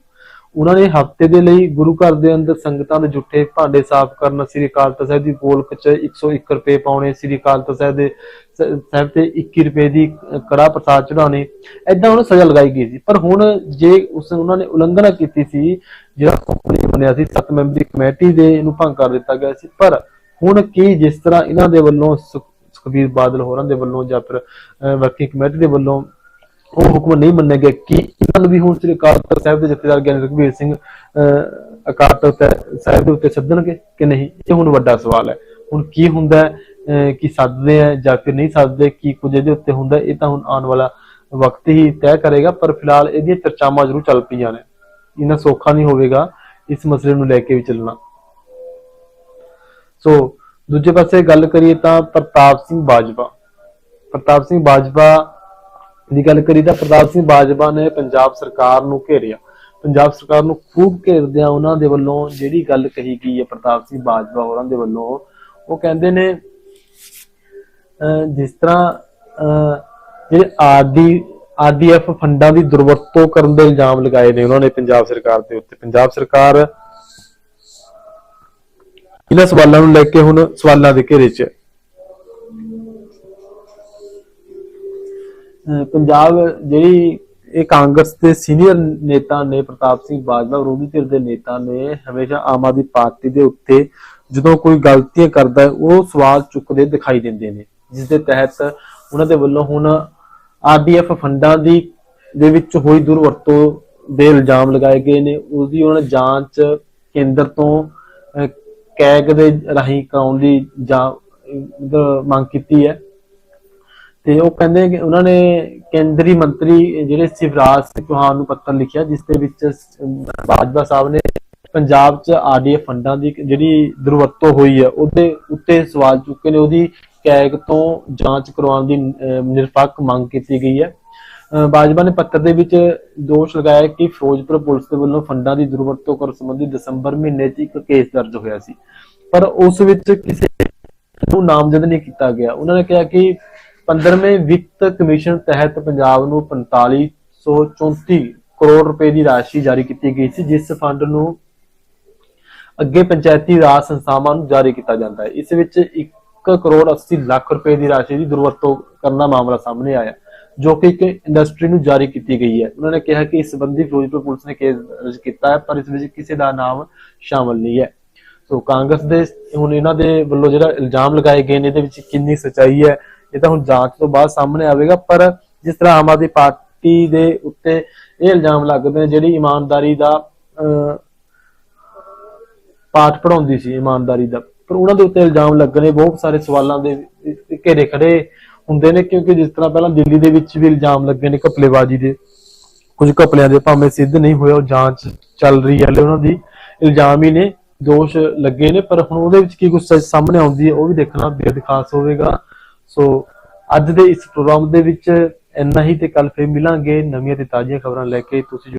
ਉਹਨਾਂ ਨੇ ਹਫ਼ਤੇ ਦੇ ਲਈ ਗੁਰੂ ਘਰ ਦੇ ਅੰਦਰ ਸੰਗਤਾਂ ਦੇ ਜੁੱਠੇ ਭਾਂਡੇ ਸਾਫ਼ ਕਰਨ ਸ੍ਰੀ ਅਕਾਲ ਤਖਤ ਸਾਹਿਬ ਦੀ ਗੋਲਕ ਚ 101 ਰੁਪਏ ਪਾਉਣੇ, ਸ੍ਰੀ ਅਕਾਲ ਤਖਤ ਸਾਹਿਬ ਦੇ ਸਾਹਿਬ ਤੇ 21 ਰੁਪਏ ਦੀ ਕੜਾ ਪ੍ਰਸਾਦ ਚੜਾਉਣੇ ਐਦਾਂ ਉਹਨੂੰ ਸਜ਼ਾ ਲਗਾਈ ਗਈ ਸੀ। ਪਰ ਹੁਣ ਜੇ ਉਸ ਉਹਨਾਂ ਨੇ ਉਲੰਘਣਾ ਕੀਤੀ ਸੀ, ਜਿਹੜਾ ਹੁਕਮ ਬਣਿਆ ਸੀ, ਸੱਤ ਮੈਂਬਰੀ ਕਮੇਟੀ ਦੇ ਇਹਨੂੰ ਭੰਗ ਕਰ ਦਿੱਤਾ ਗਿਆ ਸੀ। ਪਰ ਹੁਣ ਕੀ ਜਿਸ ਤਰ੍ਹਾਂ ਇਹਨਾਂ ਦੇ ਵੱਲੋਂ ਸੁਖ- ਸੁਖਬੀਰ ਬਾਦਲ ਹੋਰਾਂ ਦੇ ਵੱਲੋਂ ਜਾਂ ਫਿਰ ਵਰਕਿੰਗ ਕਮੇਟੀ ਦੇ ਵੱਲੋਂ ਉਹ ਹੁਕਮ ਨਹੀਂ ਮੰਨੇ ਗਏ ਕਿ ਇਹਨਾਂ ਨੂੰ ਵੀ ਹੁਣ ਸ੍ਰੀ ਅਕਾਲ ਤਖਤ ਸਾਹਿਬ ਦੇ ਜਥੇਦਾਰ ਗਿਆਨੀ ਰਘਬੀਰ ਸਿੰਘ ਅਕਾਲ ਤਖਤ ਸਾਹਿਬ ਦੇ ਉੱਤੇ ਸੱਦਣਗੇ ਕਿ ਨਹੀਂ? ਇਹ ਹੁਣ ਵੱਡਾ ਸਵਾਲ ਹੈ। ਹੁਣ ਕੀ ਹੁੰਦਾ ਹੈ? ਸੱਦਦੇ ਆ ਜਾਂ ਫਿਰ ਨਹੀਂ ਸੱਦਦੇ? ਕੀ ਕੁਝ ਇਹਦੇ ਉੱਤੇ ਹੁੰਦਾ ਇਹ ਤਾਂ ਹੁਣ ਆਉਣ ਵਾਲਾ ਵਕਤ ਹੀ ਤੈਅ ਕਰੇਗਾ, ਪਰ ਫਿਲਹਾਲ ਇਹਦੀਆਂ ਚਰਚਾਵਾਂ ਜ਼ਰੂਰ ਚੱਲ ਪਈਆਂ ਨੇ। ਇਹਨਾਂ ਸੌਖਾ ਨਹੀਂ ਹੋਵੇਗਾ ਇਸ ਮਸਲੇ ਨੂੰ ਲੈ ਕੇ ਵੀ ਚੱਲਣਾ। ਸੋ, ਦੂਜੇ ਪਾਸੇ ਗੱਲ ਕਰੀਏ ਤਾਂ ਪ੍ਰਤਾਪ ਸਿੰਘ ਬਾਜਵਾ। ਪ੍ਰਤਾਪ ਸਿੰਘ ਬਾਜਵਾ ਦੀ ਗੱਲ ਕਰੀ ਤਾਂ ਪ੍ਰਤਾਪ ਸਿੰਘ ਬਾਜਵਾ ਨੇ ਪੰਜਾਬ ਸਰਕਾਰ ਨੂੰ ਘੇਰਿਆ। ਪੰਜਾਬ ਸਰਕਾਰ ਨੂੰ ਖੂਬ ਘੇਰਦਿਆਂ ਉਹਨਾਂ ਦੇ ਵੱਲੋਂ ਜਿਹੜੀ ਗੱਲ ਕਹੀ ਗਈ ਹੈ ਪ੍ਰਤਾਪ ਸਿੰਘ ਬਾਜਵਾ ਹੋਰਾਂ ਦੇ ਵੱਲੋਂ, ਉਹ ਕਹਿੰਦੇ ਨੇ, ਅਹ, ਜਿਸ ਤਰ੍ਹਾਂ, ਅਹ, ਜਿਹੜੇ ਆਰਡੀ ਆਰਡੀਐਫ ਫੰਡਾਂ ਦੀ ਦੁਰਵਰਤੋਂ ਕਰਨ ਦੇ ਇਲਜ਼ਾਮ ਲਗਾਏ ਨੇ ਉਹਨਾਂ ਨੇ ਪੰਜਾਬ ਸਰਕਾਰ ਦੇ ਉੱਤੇ। ਪੰਜਾਬ ਸਰਕਾਰ ਇਹਨਾਂ ਸਵਾਲਾਂ ਨੂੰ ਲੈ ਕੇ ਹੁਣ ਸਵਾਲਾਂ ਦੇ ਘੇਰੇ 'ਚ ਪੰਜਾਬ ਜਿਹੜੀ ਇਹ ਕਾਂਗਰਸ ਦੇ ਸੀਨੀਅਰ ਨੇਤਾ ਨੇ ਪ੍ਰਤਾਪ ਸਿੰਘ ਬਾਜਵਾ ਵਿਰੋਧੀ ਧਿਰ ਦੇ ਨੇਤਾ ਨੇ ਹਮੇਸ਼ਾ ਆਮ ਆਦਮੀ ਪਾਰਟੀ ਦੇ ਉੱਤੇ ਜਦੋਂ ਕੋਈ ਗਲਤੀਆਂ ਕਰਦਾ ਉਹ ਸਵਾਲ ਚੁੱਕਦੇ ਦਿਖਾਈ ਦਿੰਦੇ ਨੇ। ਜਿਸ ਦੇ ਤਹਿਤ ਉਹਨਾਂ ਦੇ ਵੱਲੋਂ ਹੁਣ ਆਰਡੀਐਫ ਫੰਡਾਂ ਦੀ ਦੇ ਵਿੱਚ ਹੋਈ ਦੁਰਵਰਤੋਂ ਦੇ ਇਲਜ਼ਾਮ ਲਗਾਏ ਗਏ ਨੇ। ਉਸ ਦੀ ਉਹਨਾਂ ਜਾਂਚ ਕੇਂਦਰ ਤੋਂ ਅਹ, ਕੈਗ ਦੇ ਰਾਹੀਂ ਕਰਾਉਣ ਦੀ ਜਾਂ ਮੰਗ ਕੀਤੀ ਹੈ। ਤੇ ਉਹ ਕਹਿੰਦੇ ਕਿ ਉਹਨਾਂ ਨੇ ਕੇਂਦਰੀ ਮੰਤਰੀ ਜਿਹੜੇ ਸ਼ਿਵਰਾਜ ਸਿੰਘ ਚੌਹਾਨ ਨੂੰ ਪੱਤਰ ਲਿਖਿਆ, ਜਿਸ ਦੇ ਵਿੱਚ ਬਾਜਵਾ ਸਾਹਿਬ ਨੇ ਪੰਜਾਬ 'ਚ ਆਰਡੀਐਫ ਫੰਡਾਂ ਦੀ ਜਿਹੜੀ ਦੁਰਵਰਤੋਂ ਹੋਈ ਹੈ, ਉਹਦੇ ਉੱਤੇ ਸਵਾਲ ਚੁੱਕੇ ਨੇ, ਉਹਦੀ ਕੈਗ ਤੋਂ ਜਾਂਚ ਕਰਵਾਉਣ ਦੀ ਨਿਰਪੱਖ ਮੰਗ ਕੀਤੀ ਗਈ ਹੈ। ਬਾਜਵਾ ਨੇ ਪੱਤਰ ਦੇ ਵਿੱਚ ਦੋਸ਼ ਲਗਾਇਆ ਕਿ ਫਿਰੋਜ਼ਪੁਰ ਪੁਲਿਸ ਦੇ ਵੱਲੋਂ ਫੰਡਾਂ ਦੀ ਦੁਰਵਰਤੋਂ ਕਰਨ ਸੰਬੰਧੀ ਦਸੰਬਰ ਮਹੀਨੇ 'ਚ ਇੱਕ ਕੇਸ ਦਰਜ ਹੋਇਆ ਸੀ। ਪਰ ਉਸ ਵਿੱਚ ਕਿਸੇ ਨੂੰ ਨਾਮਜ਼ਦ ਨਹੀਂ ਕੀਤਾ ਗਿਆ। ਉਹਨਾਂ ਨੇ ਕਿਹਾ ਕਿ 15ਵੇਂ ਵਿੱਤ ਕਮਿਸ਼ਨ ਤਹਿਤ ਪੰਜਾਬ ਨੂੰ 4534 ਕਰੋੜ ਰੁਪਏ ਦੀ ਰਾਸ਼ੀ ਜਾਰੀ ਕੀਤੀ ਗਈ ਸੀ, ਜਿਸ ਫੰਡ ਨੂੰ ਅੱਗੇ ਪੰਚਾਇਤੀ ਰਾਜ ਸੰਸਥਾਵਾਂ ਨੂੰ ਜਾਰੀ ਕੀਤਾ ਜਾਂਦਾ ਹੈ। ਇਸ ਵਿੱਚ 1 ਕਰੋੜ 80 ਲੱਖ ਰੁਪਏ ਦੀ ਰਾਸ਼ੀ ਦੀ ਦੁਰਵਰਤੋਂ ਕਰਨ ਦਾ ਮਾਮਲਾ ਸਾਹਮਣੇ ਆਇਆ, ਜੋ ਕਿ ਇੱਕ ਇੰਡਸਟਰੀ ਨੂੰ ਜਾਰੀ ਕੀਤੀ ਗਈ ਹੈ। ਉਹਨਾਂ ਨੇ ਕਿਹਾ ਕਿ ਇਸ ਸੰਬੰਧੀ ਫਿਰੋਜ਼ਪੁਰ ਪੁਲਿਸ ਨੇ ਕੇਸ ਦਰਜ ਕੀਤਾ ਹੈ, ਪਰ ਇਸ ਵਿੱਚ ਕਿਸੇ ਦਾ ਨਾਮ ਸ਼ਾਮਲ ਨਹੀਂ ਹੈ। ਸੋ ਕਾਂਗਰਸ ਦੇ, ਹੁਣ ਇਹਨਾਂ ਦੇ ਵੱਲੋਂ ਜਿਹੜਾ ਇਲਜ਼ਾਮ ਲਗਾਏ ਗਏ ਨੇ, ਇਹਦੇ ਵਿੱਚ ਕਿੰਨੀ ਸਚਾਈ ਹੈ ਇਹ ਤਾਂ ਹੁਣ ਜਾਂਚ ਤੋਂ ਬਾਅਦ ਸਾਹਮਣੇ ਆਵੇਗਾ, ਪਰ ਜਿਸ ਤਰ੍ਹਾਂ ਆਮ ਆਦਮੀ ਪਾਰਟੀ ਦੇ ਉੱਤੇ ਇਹ ਇਲਜ਼ਾਮ ਲੱਗਦੇ ਨੇ, ਜਿਹੜੀ ਇਮਾਨਦਾਰੀ ਦਾ ਪਾਠ ਪੜਾਉਂਦੀ ਸੀ ਇਮਾਨਦਾਰੀ ਦਾ, ਪਰ ਉਹਨਾਂ ਦੇ ਉੱਤੇ ਇਲਜ਼ਾਮ ਲੱਗਣੇ ਬਹੁਤ ਸਾਰੇ ਸਵਾਲਾਂ ਦੇ ਘੇਰੇ ਖੜੇ ਹੁੰਦੇ ਨੇ, ਕਿਉਂਕਿ ਜਿਸ ਤਰ੍ਹਾਂ ਪਹਿਲਾਂ ਦਿੱਲੀ ਦੇ ਵਿੱਚ ਵੀ ਇਲਜ਼ਾਮ ਲੱਗੇ ਨੇ ਘਪਲੇਬਾਜ਼ੀ ਦੇ, ਕੁਝ ਘਪਲਿਆਂ ਦੇ ਭਾਵੇਂ ਸਿੱਧ ਨਹੀਂ ਹੋਇਆ ਉਹ ਜਾਂਚ ਚੱਲ ਰਹੀ ਹੈ ਉਹਨਾਂ ਦੀ ਇਲਜ਼ਾਮ ਹੀ ਨੇ, ਦੋਸ਼ ਲੱਗੇ ਨੇ, ਪਰ ਹੁਣ ਉਹਦੇ ਵਿੱਚ ਕੀ ਕੁਝ ਸਾਹਮਣੇ ਆਉਂਦੀ ਹੈ, ਉਹ ਵੀ ਦੇਖਣਾ ਬੇहद ਖਾਸ ਹੋਵੇਗਾ। ਸੋ ਅੱਜ ਦੇ ਇਸ ਪ੍ਰੋਗਰਾਮ ਦੇ ਵਿੱਚ ਇੰਨਾ ਹੀ ਤੇ ਕੱਲ ਫੇਰ ਮਿਲਾਂਗੇ ਨਵੀਆਂ ਤੇ ਤਾਜ਼ੀਆਂ ਖਬਰਾਂ ਲੈ ਕੇ। ਤੁਸੀਂ